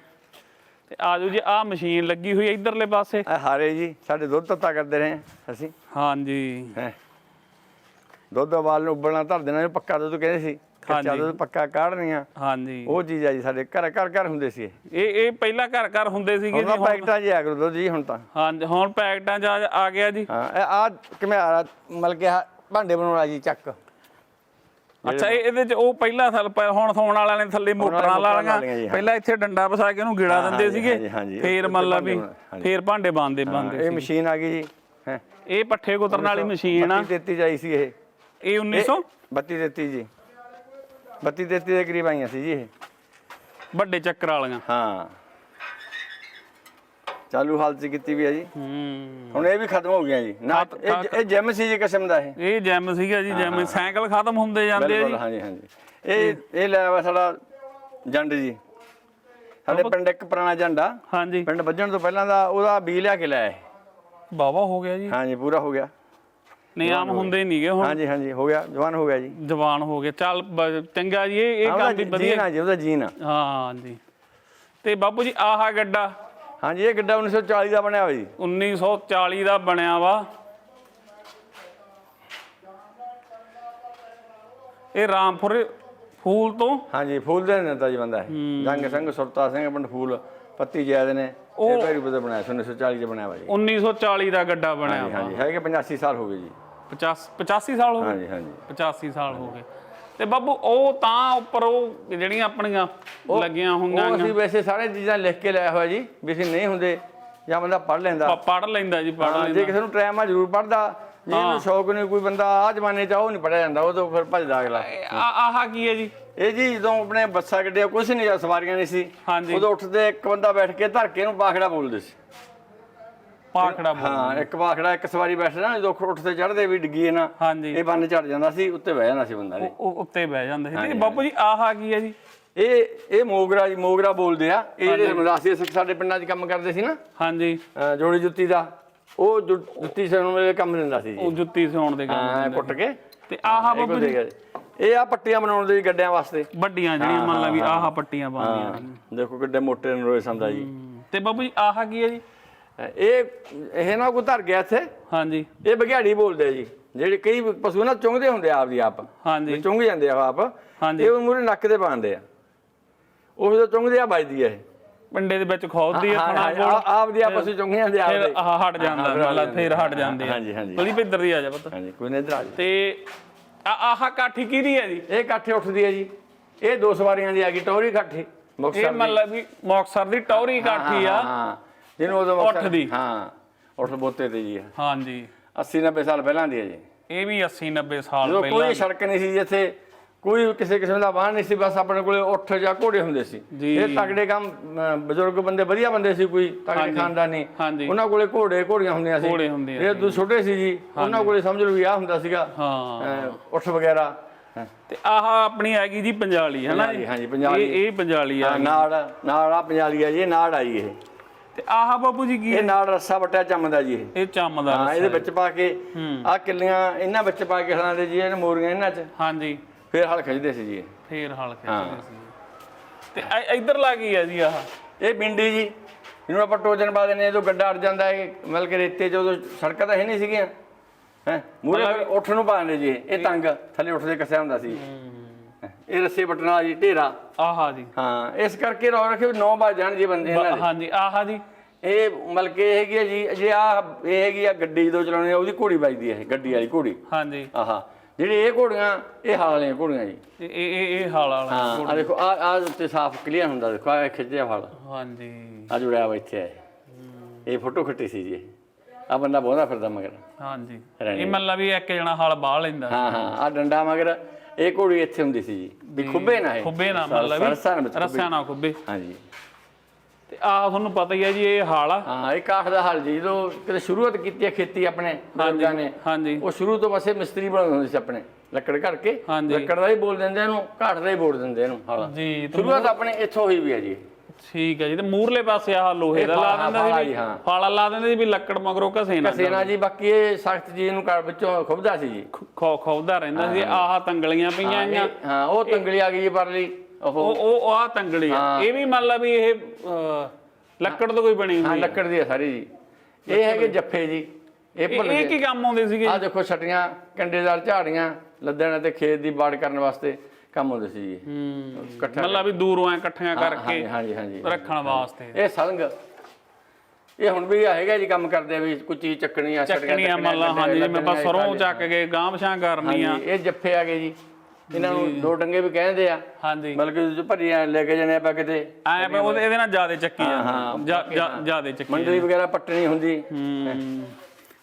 ਤੇ ਆਜੋ ਜੀ ਆ ਮਸ਼ੀਨ ਲੱਗੀ ਹੋਈ ਹੈ ਇਧਰਲੇ ਪਾਸੇ। ਇਹ ਹਾਰੇ ਜੀ ਸਾਡੇ ਦੁੱਧ ਤੱਤਾ ਕਰਦੇ ਰਹੇ ਅਸੀਂ। ਹਾਂਜੀ। ਹੈ। ਦੁੱਧ ਉਬਾਲ ਨੂੰ ਉਬਲਣਾ ਧਰ ਦੇਣਾ ਪੱਕਾ ਦੁੱਧ ਕਹਿੰਦੇ ਸੀ। ਕੱਚਾ ਹਾਂਜੀ। ਦੁੱਧ ਪੱਕਾ ਕਾੜਨੀਆਂ ਹਾਂਜੀ। ਉਹ ਚੀਜ਼ ਆ ਜੀ ਸਾਡੇ ਘਰ ਘਰ ਘਰ ਹੁੰਦੇ ਸੀ ਇਹ। ਇਹ ਇਹ ਪਹਿਲਾਂ ਘਰ ਘਰ ਹੁੰਦੇ ਸੀਗੇ ਹੁਣ ਜੀ ਤਾਂ ਹੁਣ ਪੈਕਟਾਂ ਦੁੱਧ ਜੀ ਹੁਣ ਤਾਂ। ਹਾਂਜੀ ਹੁਣ ਪੈਕਟਾਂ ਚ ਆ- ਆ ਗਿਆ ਜੀ। ਹਾਂ ਇਹ ਆ ਕਿਵੇਂ ਆ ਮਤਲਬ ਕਿ ਆਹ ਭਾਂਡੇ ਬਣਾਉਣ ਵਾਲਾ ਜੀ ਚੱਕ। ਅੱਛਾ ਇਹ ਇਹਦੇ ਚ ਉਹ ਪਹਿਲਾਂ ਥਲ ਪ- ਹੁਣ ਸੌਣ ਵਾਲਿਆਂ ਨੇ ਥੱਲੇ ਮੋਟਰਾਂ ਜੀ, ਹਾਂ। ਪਹਿਲਾਂ ਇੱਥੇ ਡੰਡਾ ਫਸਾ ਕੇ ਉਹਨੂੰ ਗੇੜਾ ਹਾਂ, ਦਿੰਦੇ ਹਾਂਜੀ, ਸੀਗੇ। ਹਾਂਜੀ, ਹਾਂਜੀ। ਫੇਰ ਉੱਤੇ ਮੰਨ ਲਾ ਵੀ। ਫੇਰ ਭਾਂਡੇ ਬੰਦੇ ਬੰਦੇ ਇਹ ਮਸ਼ੀਨ ਆ ਗਈ ਜੀ ਹੈ। ਇਹ ਪੱਠੇ ਕੁਤਰਨ ਵਾਲੀ ਮਸ਼ੀਨ ਆ। 33 ਜਾਈ ਸੀ ਇਹ। ਇਹ 1900 32 33 ਜੀ। 32 33 ਦੇ ਕਰੀਬ ਆਈਆਂ ਸੀ ਜੀ ਇਹ। ਵੱਡੇ ਚੱਕਰ ਵਾਲੀਆਂ। ਹਾਂ। ਚਾਲੂ ਹਾਲਤ 'ਚ ਕੀਤੀ ਵੀ ਹੈ ਜੀ। ਹੂੰ। ਹੁਣ ਇਹ ਵੀ ਖਤਮ ਹੋ ਗਿਆ ਜੀ। ਨਾ ਖਤ- ਇਹ ਇਹ ਜਿਮ ਸੀ ਜੀ ਕਿਸਮ ਦਾ ਇਹ। ਇਹ ਜੈਮ ਸੀਗਾ ਜੀ ਜੈਮ ਸਾਈਕਲ ਖਤਮ ਹੁੰਦੇ ਜਾਂਦੇ ਆ ਬਿਲਕੁਲ ਜੀ ਹਾਂਜੀ ਹਾਂਜੀ। ਇਹ ਇਹ ਲੈ ਆਵਾ ਸਾਡਾ ਜੰਡ ਜੀ। ਸਾਡੇ ਪਿੰਡ ਇੱਕ ਪੁਰਾਣਾ ਝੰਡਾ ਹਾਂਜੀ। ਪਿੰਡ ਵੱਜਣ ਤੋਂ ਪਹਿਲਾਂ ਦਾ ਉਹਦਾ ਬੀ ਲਿਆ ਕੇ ਲਾਇਆ ਇਹ। ਬਾਵਾ ਹੋ ਗਿਆ ਜੀ। ਹਾਂਜੀ ਪੂਰਾ ਹੋ ਗਿਆ। ਨਿਯਮ ਹੁੰਦੇ ਨਹੀਂਗੇ ਹੁਣ। ਹਾਂਜੀ ਹਾਂਜੀ ਹੋ ਗਿਆ। ਜਵਾਨ ਹੋ ਗਿਆ ਜੀ। ਜਵਾਨ ਹੋ ਗਏ। ਚੱਲ ਬ- ਚੰਗਾ ਜੀ ਇਹ ਇਹ ਕੰਮ ਵੀ ਵਧੀਆ। ਆ ਜੀ ਉਹਦਾ ਜੀਨ ਆ। ਹਾਂ ਜੀ ਤੇ ਬਾਪੂ ਜੀ ਆਹਾ ਗੱਡਾ। ਹਾਂਜੀ ਇਹ ਗੱਡਾ 1940 ਦਾ ਬਣਿਆ ਹੋਇਆ ਜੀ। 1940 ਦਾ ਬਣਿਆ ਵਾ। ਇਹ ਰਾਮਪੁਰ ਫੂਲ ਤੋਂ ਹਾਂਜੀ ਫੂਲ ਦੇ ਨੇਤਾ ਜੀ ਬੰਦਾ। ਹੈ। ਜੰਗ ਸਿੰਘ ਸੁਰਤਾ ਸਿੰਘ ਪਿੰਡ ਫੂਲ ਪੱਤੀ ਜੈਦ ਨੇ। ਇਹ ਪੈਰੀ ਬਦੇ ਬਣਾਇਆ ਸੀ 1940 ਚ ਬਣਿਆ ਜੀ। 1940 ਦਾ ਗੱਡਾ ਬਣਿਆ ਵਾ। ਹਾਂਜੀ ਹੈਗੇ 85 ਸਾਲ ਹੋ ਗਏ ਜੀ। 50 85 ਸਾਲ ਹੋ ਗਏ? ਹਾਂਜੀ ਹਾਂਜੀ। 85 ਸਾਲ ਹੋ ਗਏ। ਤੇ ਬਾਬੂ ਉਹ ਤਾਂ ਉੱਪਰ ਉਹ ਜਿਹੜੀਆਂ ਆਪਣੀਆਂ ਲੱਗੀਆਂ ਹੋਈਆਂ ਉਹ ਅਸੀਂ ਵੈਸੇ ਸਾਰੇ ਚੀਜ਼ਾਂ ਲਿਖ ਕੇ ਲਾਇਆ ਹੋਇਆ ਜੀ ਵੀ ਅਸੀਂ ਨਹੀਂ ਹੁੰਦੇ ਜਾਂ ਬੰਦਾ ਪੜ ਲੈਂਦਾ। ਪੜ ਲੈਂਦਾ ਜੀ ਪੜ ਹਾਂ, ਜੇ ਲੈਂਦਾ। ਕਿਸੇ ਨੂੰ ਟਾਈਮ ਆ ਜ਼ਰੂਰ ਪੜਦਾ ਜੇ ਇਹਨੂੰ ਸ਼ੌਕ ਨਹੀਂ ਕੋਈ ਬੰਦਾ ਆ ਜ਼ਮਾਨੇ 'ਚ ਉਹ ਨਹੀਂ ਪੜਿਆ ਜਾਂਦਾ ਉਹ ਤਾਂ ਫਿਰ ਭੱਜਦਾ ਅਗਲਾ। ਆਹ ਕੀ ਹੈ ਜੀ? ਇਹ ਜੀ ਜਦੋਂ ਆਪਣੇ ਬੱਸਾਂ ਗੱਡੀਆਂ ਕੁਛ ਨਹੀਂ ਸਵਾਰੀਆਂ ਨਹੀਂ ਸੀ। ਹਾਂਜੀ। ਉਦੋਂ ਉੱਠਦੇ ਇੱਕ ਬੰਦਾ ਬੈਠ ਕੇ ਧਰ ਕੇ ਇਹਨੂੰ ਪਾਖੜਾ ਬੋਲਦੇ ਸੀ। ਪਾਖੜਾ ਹਾਂ ਇੱਕ ਪਾਖੜਾ ਇੱਕ ਸਵਾਰੀ ਬੈਠਦਾ ਜਦੋਂ ਉੱਠਦੇ ਚੜਦੇ ਵੀ ਡਿੱਗੀ ਨਾ ਹਾਂਜੀ। ਇਹ ਬੰਨ ਚੜ ਜਾਂਦਾ ਸੀ ਉੱਤੇ ਬਹਿ ਜਾਂਦਾ ਸੀ ਬੰਦਾ ਨੇ ਉਹ ਉੱਤੇ ਬਹਿ ਜਾਂਦੇ ਸੀ। ਤੇ ਬਾਪੂ ਜੀ ਆਹ ਕੀ ਹੈ ਜੀ? ਇਹ ਇਹ ਮੋਗਰਾ ਜੀ ਮੋਗਰਾ ਬੋਲਦੇ ਆ। ਇਹ ਜਿਹੜੇ ਸਿੱਖ ਸਾਡੇ ਪਿੰਡਾਂ 'ਚ ਕੰਮ ਕਰਦੇ ਸੀ ਨਾ ਹਾਂਜੀ। ਜੋੜੀ ਜੁੱਤੀ ਦਾ ਉਹ ਜੁ- ਜੁੱਤੀ ਸਾਨੂੰ ਵੇਲੇ ਕੰਮ ਦਿੰਦਾ ਸੀ ਜੀ। ਉਹ ਜੁੱਤੀ ਸਿਉਣ ਦੇ ਕੰਮ ਹਾਂ ਕੁੱਟ ਕੇ। ਤੇ ਆਹ ਬਾਪੂ ਜੀ? ਜੀ। ਇਹ ਆ ਪੱਟੀਆਂ ਬਣਾਉਣ ਦੇ ਜੀ ਗੱਡਿਆਂ ਵਾਸਤੇ। ਵੱਡੀਆਂ ਜਿਹੜੀਆਂ ਮੰਨ ਲਾ ਵੀ ਆਹ ਪੱਟੀਆਂ ਪਾਉਂਦੀਆਂ ਦੇਖੋ ਕਿੱਡੇ ਮੋਟੇ ਨਰੋਏ ਸੰਦਾ ਜੀ। ਤੇ ਬਾਪੂ ਜੀ ਆਹ ਕੀ ਹੈ ਜੀ? ਇਹ ਇਹ ਨਾ ਕੋ ਧਰ ਗਿਆ ਇੱਥੇ? ਹਾਂਜੀ। ਇਹ ਬਘਿਆੜੀ ਬੋਲਦੇ ਆ ਜੀ ਜਿਹੜੇ ਕਈ ਪਸ਼ੂ ਨਾ ਚੁੰਗਦੇ ਹੁੰਦੇ ਆ ਆਪਦੀ ਆਪ। ਹਾਂਜੀ। ਚੁੰਗ ਜਾਂਦੇ ਆ ਆਪ। ਹਾਂਜੀ। ਇਹ ਮੂਰੇ ਨੱਕ ਤੇ ਪਾਉਂਦੇ ਆ। ਉਹ ਜਦੋਂ ਚੁੰਗਦੇ ਆ ਵੱਜਦੀ ਆ ਇਹ। ਪਿੰਡੇ ਦੇ ਵਿੱਚ ਕੋਲ ਆ- ਆਪਦੀ ਆਪ ਅਸੀਂ ਚੁੰਗ ਜਾਂਦੇ ਆ ਫਿਰ ਆਪਦੇ। ਆਹ ਹਟ ਜਾਂਦਾ ਲਾ ਫਿਰ ਹਟ ਜਾਂਦੇ। ਆ। ਹਾਂਜੀ, ਹਾਂਜੀ। ਬਲੀ ਇੱਧਰ ਦੀ ਆ ਜਾ ਪੁੱਤ। ਹਾਂਜੀ ਕੋਈ ਨਹੀਂ ਇਧਰ ਆ ਜੀ। ਤੇ ਆ- ਆਹ ਕਾਠੀ ਕਿਹਦੀ ਹੈ ਜੀ? ਇਹ ਇਕੱਠੇ ਉੱਠਦੀ ਹੈ ਜੀ। ਇਹ ਦੋ ਸਵਾਰੀਆਂ ਦੀ ਆ ਗਈ ਟੋਰੀ ਇਹ ਮੁਕਤਸਰ ਦੀ। ਮੰਨ ਲਾ ਵੀ ਮੌਕਸਰ ਦੀ ਟੌਰੀ ਕਾਠੀ ਆ। ਜਿਹਨੂੰ ਉਦੋਂ ਉੱਠਦੀ। ਹਾਂ ਉੱਠ ਬੋਤੇ ਤੇ ਜੀ ਇਹ। ਹਾਂਜੀ। 80 90 ਸਾਲ ਪਹਿਲਾਂ ਦੀ ਹੈ ਜੀ। ਇਹ ਵੀ 80 90 ਸਾਲ ਜਦੋਂ ਪਹਿਲਾਂ ਕੋਈ ਸੜਕ ਨਹੀਂ ਸੀ ਜਿੱਥੇ ਕੋਈ ਕਿਸੇ ਕਿਸਮ ਦਾ ਵਾਹਨ ਨਹੀਂ ਸੀ ਬਸ ਆਪਣੇ ਕੋਲੇ ਉੱਠ ਜਾਂ ਘੋੜੇ ਹੁੰਦੇ ਸੀ। ਜੀ। ਇਹ ਤਗੜੇ ਕੰਮ ਅਮ, ਬਜ਼ੁਰਗ ਬੰਦੇ ਵਧੀਆ ਬੰਦੇ ਸੀ ਕੋਈ ਤਗੜੇ ਹਾਂਜੀ। ਖਾਨਦਾਨੀ। ਹਾਂਜੀ। ਉਹਨਾਂ ਕੋਲੇ ਘੋੜੇ ਘੋੜੀਆਂ ਹੁੰਦੀਆਂ ਸੀ। ਘੋੜੇ ਹੁੰਦੇ ਆ ਇਹ ਦੋ ਛੋਟੇ ਸੀ ਜੀ ਉਹਨਾਂ ਕੋਲੇ ਸਮਝ ਲਓ ਵੀ ਆਹ ਹੁੰਦਾ ਸੀਗਾ ਹਾਂ। ਉੱਠ ਵਗੈਰਾ। ਤੇ ਆਹ ਆਪਣੀ ਹੈਗੀ ਜੀ ਪੰਜਾਲੀ ਹੈ ਨਾ ਪੰਜਾਲੀ, ਹਾਂਜੀ, ਪੰਜਾਲੀ। ਇਹ ਇਹ ਪੰਜਾਲੀ ਆ। ਨਾੜ ਨਾੜ ਆ ਪੰਜਾਲੀ ਆ ਜੀ ਇਹ ਨਾੜ ਆਈ ਇਹ। ਤੇ ਆਹ ਬਾਪੂ ਜੀ ਕੀ ਇਹ ਨਾੜ ਰੱਸਾ ਵਟਿਆ ਚੰਮਦਾ ਜੀ ਇਹ। ਇਹ ਚੰਮਦਾ ਹਾਂ ਇਹਦੇ ਵਿੱਚ ਪਾ ਕੇ ਹੂੰ। ਆ ਕਿੱਲੀਆਂ ਇਹਨਾਂ ਵਿੱਚ ਪਾ ਕੇ ਹਲਾਉਂਦੇ ਜੀ ਇਹਨਾਂ ਮੋਰੀਆਂ ਇਹਨਾਂ 'ਚ। ਹਾਂਜੀ। ਫੇਰ ਹਲ ਖਿੱਚਦੇ ਸੀ ਜੀ ਇਹ। ਫੇਰ ਹਲ ਖਿੱਚਦੇ ਸੀ ਤੇ ਇ- ਇੱਧਰ ਲੱਗੀ ਆ ਜੀ ਆਹ। ਇਹ ਬਿੰਡੀ ਜੀ ਇਹਨੂੰ ਆਪਾਂ ਟੋਜਨ ਪਾ ਦਿੰਦੇ ਹਾਂ, ਜਦੋਂ ਗੱਡਾ ਅੜ ਜਾਂਦਾ ਹੈ ਮਤਲਬ ਕਿ ਰੇਤੇ 'ਚ ਉਦੋਂ ਸੜਕਾਂ ਤਾਂ ਹੈ ਨਹੀਂ ਸੀਗੀਆਂ। ਹੈ ਮੂਰੇ ਉੱਠ ਨੂੰ ਪਾ ਦਿੰਦੇ ਜੀ ਇਹ। ਇਹ ਤੰਗ ਥੱਲੇ ਉੱਠਦੇ ਕੱਸਿਆ ਹੁੰਦਾ ਸੀ। ਇਹ ਰੱਸੇ ਬਟਨ ਵਾਲਾ ਜੀ ਢੇਰਾ। ਆਹਾ ਜੀ। ਹਾਂ ਇਸ ਕਰਕੇ ਰੋ ਰੱਖੇ 9 ਵਜ ਜਾਣ ਜੀ ਬੰਦੇ ਇਹਨਾਂ ਦੇ। ਹਾਂਜੀ ਆਹਾ ਜੀ। ਇਹ ਮਤਲਬ ਕਿ ਇਹ ਹੈਗੀ ਹੈ ਜੀ ਜੇ ਆ ਇਹ ਹੈਗੀ ਆ ਗੱਡੀ ਜਦੋਂ ਚਲਾਉਣੀ ਆ ਉਹਦੀ ਘੋੜੀ ਵੱਜਦੀ ਹੈ ਇਹ ਗੱਡੀ ਵਾਲੀ ਘੋੜੀ। ਹਾਂਜੀ। ਆਹਾ ਜਿਹੜੀ ਇਹ ਘੋੜੀਆਂ ਇਹ ਹਾਲ ਵਾਲੀਆਂ ਘੋੜੀਆਂ ਜੀ। ਇਹ ਇਹ ਇਹ- ਹਾਲ ਵਾਲਾ ਹਾਂ ਆ ਦੇਖੋ ਆ ਆ ਉੱਤੇ ਸਾਫ਼ ਕਲੀਅਰ ਹੁੰਦਾ ਦੇਖੋ ਆ ਖਿੱਚਿਆ ਫਲ। ਹਾਂਜੀ। ਆ ਜੁੜਿਆ ਵਾ ਇੱਥੇ ਇਹ। ਫੋਟੋ ਖੱਟੀ ਸੀ ਜੀ। ਆ ਬੰਦਾ ਬੋਹਦਾ ਫਿਰਦਾ ਮਗਰ। ਹਾਂਜੀ। ਇਹ ਮੰਨ ਲਾ ਵੀ ਇੱਕ ਜਣਾ ਹਲ ਬਾਹ ਲੈਂਦਾ। ਹਾਂ ਹਾਂ ਆ ਡੰਡਾ ਮਗਰ ਇਹ ਘੋੜੀ ਇੱਥੇ ਹੁੰਦੀ ਸੀ ਜੀ ਵੀ ਖੁੱਬੇ ਨਾ ਇਹ। ਖੁੱਬੇ ਨਾ ਵੀ ਸਰਸਾਂ ਵਿੱਚ ਖੁੱਬੇ। ਰੱਸਿਆਂ ਨਾਲ ਖੁੱਬੇ। ਹਾਂਜੀ। ਤੇ ਆਹ ਤੁਹਾਨੂੰ ਪਤਾ ਹੀ ਹੈ ਜੀ ਇਹ ਹਾਲ ਆ। ਹਾਂ ਇਹ ਕਾਠ ਦਾ ਹਲ ਜੀ ਜਦੋਂ ਕਿਤੇ ਸ਼ੁਰੂਆਤ ਕੀਤੀ ਹੈ ਖੇਤੀ ਆਪਣੇ ਬਜ਼ੁਰਗਾਂ ਨੇ ਹਾਂਜੀ। ਉਹ ਸ਼ੁਰੂ ਤੋਂ ਬਸੇ ਮਿਸਤਰੀ ਬਣਾਉਂਦੇ ਹੁੰਦੇ ਸੀ ਆਪਣੇ ਲੱਕੜ ਕਰਕੇ। ਹਾਂਜੀ। ਲੱਕੜ ਦਾ ਹੀ ਬੋਲ ਦਿੰਦੇ ਇਹਨੂੰ ਕਾਠ ਦਾ ਹੀ ਬੋਲ ਦਿੰਦੇ ਇਹਨੂੰ ਹਲ ਜੀ ਸ਼ੁਰੂਆਤ ਆਪਣੇ ਇੱਥੋਂ ਹੋਈ ਵੀ ਹੈ ਜੀ। ਠੀਕ ਹੈ ਜੀ ਤੇ ਮੂਰਲੇ ਪਾਸੇ ਆਹ ਲੋਹੇ ਦਾ ਲਾ ਦਿੰਦਾ ਸੀ ਵੀ ਹਾਂ। ਫਾਲਾ ਲਾ ਦਿੰਦੇ ਸੀ ਵੀ ਲੱਕੜ ਮਗਰੋਂ ਘਸੇ ਨਾ ਸੇਨਾ ਜੀ ਬਾਕੀ ਇਹ ਸਖਤ ਜੀ ਇਹਨੂੰ ਘਰ ਵਿੱਚੋਂ ਖੁੱਬਦਾ ਸੀ ਜੀ। ਖੋ ਖੋਦਾ ਰਹਿੰਦਾ ਸੀ ਆਹ ਤੰਗਲੀਆਂ ਪਈਆਂ ਆਈਆਂ। ਹਾਂ ਉਹ ਤੰਗਲੀ ਆ ਗਈ ਜੀ ਪਰਲੀ ਉਹ। ਉਹ ਆਹ ਤੰਗਲੀ ਹਾਂ। ਇਹ ਵੀ ਮੰਨ ਲਾ ਵੀ ਇਹ ਲੱਕੜ ਤੋਂ ਕੋਈ ਬਣੀ ਹਾਂ ਹੋਈ ਆ। ਲੱਕੜ ਦੀ ਹੈ ਸਾਰੀ ਜੀ। ਇਹ ਹੈਗੇ ਜੱਫੇ ਜੀ ਇਹ ਭੁੱਲ ਇਹ ਕੀ ਕੰਮ ਆਉਂਦੇ ਸੀਗੇ? ਆ ਦੇਖੋ ਛਟੀਆਂ ਕੰਡੇਦਾਰ ਝਾੜੀਆਂ ਲੱਦਣ ਅਤੇ ਖੇਤ ਦੀ ਬਾੜ ਕਰਨ ਵਾਸਤੇ। ਕੰਮ ਹੁੰਦੇ ਸੀ ਜੀ। ਹੂੰ। ਇਕੱਠਾ ਵੀ ਦੂਰੋਂ ਐ ਇਕੱਠੀਆਂ ਕਰਕੇ ਹਾਂਜੀ ਹਾਂਜੀ ਰੱਖਣ ਵਾਸਤੇ। ਇਹ ਸਲੰਗ। ਇਹ ਹੁਣ ਵੀ ਹੈਗਾ ਜੀ ਕੰਮ ਕਰਦੇ ਆ ਵੀ ਕੋਈ ਚੀਜ਼ ਚੱਕਣੀ ਆ ਛਟੀਆਂ ਚੱਕਣੀਆਂ ਮੰਨ ਲਾ ਹਾਂਜੀ ਜਿਵੇਂ ਆਪਾਂ ਸਰੋਂ ਚੱਕ ਕੇ ਗਾਂਵਸ਼ਾਂ ਕਰਨੀਆਂ। ਹਾਂਜੀ, ਇਹ ਜੱਫੇ ਆ ਗਏ ਜੀ। ਇਹਨਾਂ ਨੂੰ ਦੋ ਡੰਗੇ ਵੀ ਕਹਿੰਦੇ ਆ। ਹਾਂਜੀ। ਬਲਕਿ ਭਰੀਆਂ ਲੈ ਕੇ ਜਾਣੇ ਆਪਾਂ ਕਿਤੇ। ਐ ਮੈਂ ਉਹਦੇ ਇਹਦੇ ਨਾਲ ਜਿਆਦੇ ਚੱਕੀ ਹਾਂ, ਜਾਂਦਾ ਜਿਆਦੇ ਚੱਕੀ ਮੰਡਲੀ ਵਗੈਰਾ ਪੱਟਣੀ ਹੁੰਦੀ।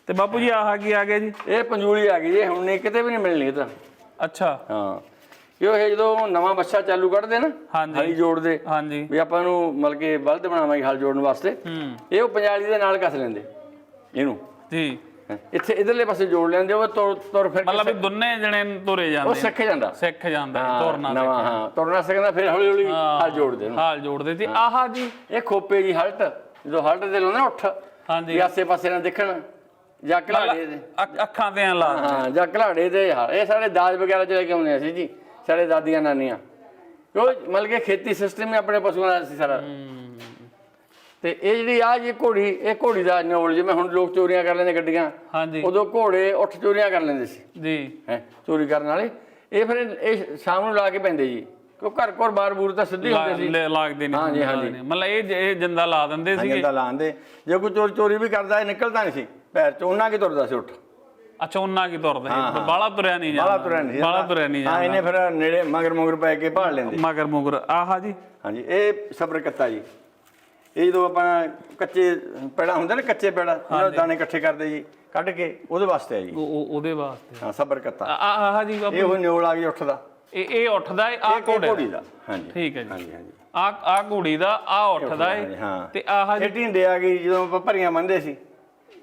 ਤੇ ਬਾਪੂ ਜੀ ਆਹ ਕੀ ਆ ਗਿਆ ਜੀ? ਇਹ ਪੰਜੂਲੀ ਆ ਗਈ ਜੀ ਹੁਣ ਨਹੀਂ ਕਿਤੇ ਵੀ ਨਹੀਂ ਮਿਲਣੀ ਇਹ ਤਾਂ। ਅੱਛਾ। ਹਾਂ। ਕਿਉਂ ਇਹ ਜਦੋਂ ਨਵਾਂ ਬੱਚਾ ਚਾਲੂ ਕੱਢਦੇ ਨਾ ਹਾਂਜੀ। ਹਲੀ ਜੋੜਦੇ ਹਾਂਜੀ। ਵੀ ਆਪਾਂ ਨੂੰ ਮਤਲਬ ਕਿ ਬਲਦ ਬਣਾਵਾਂਗੇ ਹਲ ਜੋੜਨ ਵਾਸਤੇ ਹੂੰ। ਇਹ ਉਹ ਪੰਜਾਲੀ ਦੇ ਨਾਲ ਕੱਸ ਲੈਂਦੇ ਇਹਨੂੰ। ਜੀ। ਇੱਥੇ ਇਧਰਲੇ ਪਾਸੇ ਜੋੜ ਲੈਂਦੇ ਉਹ ਤੁਰ ਤੁਰ ਫਿਰ ਕੇ ਮਤਲਬ ਵੀ ਦੋਨੇ ਜਣੇ ਤੁਰੇ ਉਹ ਜਾਂਦੇ ਸਿੱਖ ਜਾਂਦਾ। ਸਿੱਖ ਜਾਂਦਾ ਹਾਂ, ਤੁਰਨਾ ਨਵਾਂ ਹਾਂ ਤੁਰਨਾ ਸਿੱਖਦਾ ਫਿਰ ਹੌਲੀ ਹੌਲੀ ਹਲ ਜੋੜਦੇ ਨੂੰ। ਹਾਲ ਜੋੜਦੇ ਤੇ ਆਹ ਜੀ। ਇਹ ਖੋਪੇ ਜੀ ਹਲਟ ਜਦੋਂ ਹਲਟ ਦੇ ਲਾਉਂਦੇ ਨਾ ਉੱਠ ਹਾਂਜੀ। ਵੀ ਆਸੇ ਪਾਸੇ ਨਾ ਦੇਖਣ ਜਾਂ ਘਲਾੜੇ ਦੇ। ਅੱਖ- ਅੱਖਾਂ ਤੇ ਐ ਲਾ ਹਾਂ ਜਾਂ ਘਲਾੜੇ ਦੇ ਹਾਲ। ਇਹ ਸਾਡੇ ਦਾਜ ਵਗੈਰਾ ਚ ਲੈ ਕੇ ਆਉਂਦੇ ਸੀ ਜੀ। ਸਾਡੇ ਦਾਦੀਆਂ ਨਾਨੀਆਂ। ਕਿਉਂ ਮਤਲਬ ਕਿ ਖੇਤੀ ਸਿਸਟਮ ਹੀ ਆਪਣੇ ਪਸ਼ੂਆਂ ਦਾ ਸੀ ਸਾਰਾ। ਤੇ ਇਹ ਜਿਹੜੀ ਆ ਜੀ ਘੋੜੀ ਇਹ ਘੋੜੀ ਦਾ ਨੌਲ ਜਿਵੇਂ ਹੁਣ ਲੋਕ ਚੋਰੀਆਂ ਕਰ ਲੈਂਦੇ ਗੱਡੀਆਂ ਹਾਂਜੀ। ਉਦੋਂ ਘੋੜੇ ਉੱਠ ਚੋਰੀਆਂ ਕਰ ਲੈਂਦੇ ਸੀ। ਜੀ। ਹੈ ਚੋਰੀ ਕਰਨ ਵਾਲੇ। ਇਹ ਫਿਰ ਇਹ ਸ਼ਾਮ ਨੂੰ ਲਾ ਕੇ ਪੈਂਦੇ ਜੀ। ਕਿਉਂ ਘਰ ਘਰ ਬਾਰ ਬੂਰ ਤਾਂ ਸਿੱਧੀ ਹੁੰਦੇ ਸੀ। ਲਾ- ਲੱਗਦੇ ਨੇ ਹਾਂਜੀ, ਹਾਂਜੀ। ਮਤਲਬ ਇਹ ਇਹ ਜਿੰਦਾ ਲਾ ਦਿੰਦੇ ਸੀਗੇ। ਜਿੰਦਾ ਲਾਉਂਦੇ ਜੇ ਕੋਈ ਚੋਰੀ ਚੋਰੀ ਵੀ ਕਰਦਾ ਇਹ ਨਿਕਲਦਾ ਨਹੀਂ ਸੀ। ਪੈਰ ਚ ਉਹਨਾਂ ਕੀ ਤੁਰਦਾ ਸੀ ਉੱਠ। ਅੱਛਾ ਉਹਨਾਂ ਕੀ ਤੁਰਦਾ ਬਾਲਾ ਤੁਰਿਆ ਨਹੀਂ ਜਾਂਦਾ। ਬਾਲਾ ਤੁਰਿਆ ਨਹੀਂ ਬਾਲਾ ਤੁਰਿਆ ਨਹੀਂ ਹਾਂ ਜਾਂਦਾ। ਇਹਨੇ ਫਿਰ ਨੇੜੇ ਮਗਰ ਮਗਰ ਪੈ ਕੇ ਭਾਲ ਲੈਂਦੇ। ਮਗਰ ਮੁਗਰ। ਆਹ ਜੀ। ਹਾਂਜੀ ਇਹ ਸਬਰ ਕੱਤਾ ਜੀ। ਇਹ ਜਦੋਂ ਆਪਾਂ ਕੱਚੇ ਪੈੜਾ ਹੁੰਦਾ ਨਾ ਕੱਚੇ ਪੈੜਾ ਉਹਨਾਂ ਦਾਣੇ ਇਕੱਠੇ ਕਰਦੇ ਜੀ ਕੱਢ ਕੇ ਉਹਦੇ ਵਾਸਤੇ ਹੈ ਜੀ। ਉਹ ਉਹ- ਉਹਦੇ ਵਾਸਤੇ। ਹਾਂ ਸਬਰ ਕੱਤਾ। ਆ ਆ ਆਹ ਜੀ ਇਹ ਉਹ ਨਿਓਲ ਆ ਗਈ ਉੱਠਦਾ। ਇਹ ਇਹ ਉੱਠਦਾ ਏ ਆ ਘੋੜੇ ਦਾ। ਹਾਂਜੀ। ਠੀਕ ਹੈ ਜੀ। ਹਾਂਜੀ ਹਾਂਜੀ। ਆ ਆ ਘੋੜੀ ਦਾ ਆ ਉੱਠਦਾ ਏ ਹਾਂ ਤੇ ਆਹ ਜੀ। ਢੀਂਡੇ ਆ ਗਈ ਜਦੋਂ ਆਪਾਂ ਭਰੀਆਂ ਬੰਨਦੇ ਸੀ।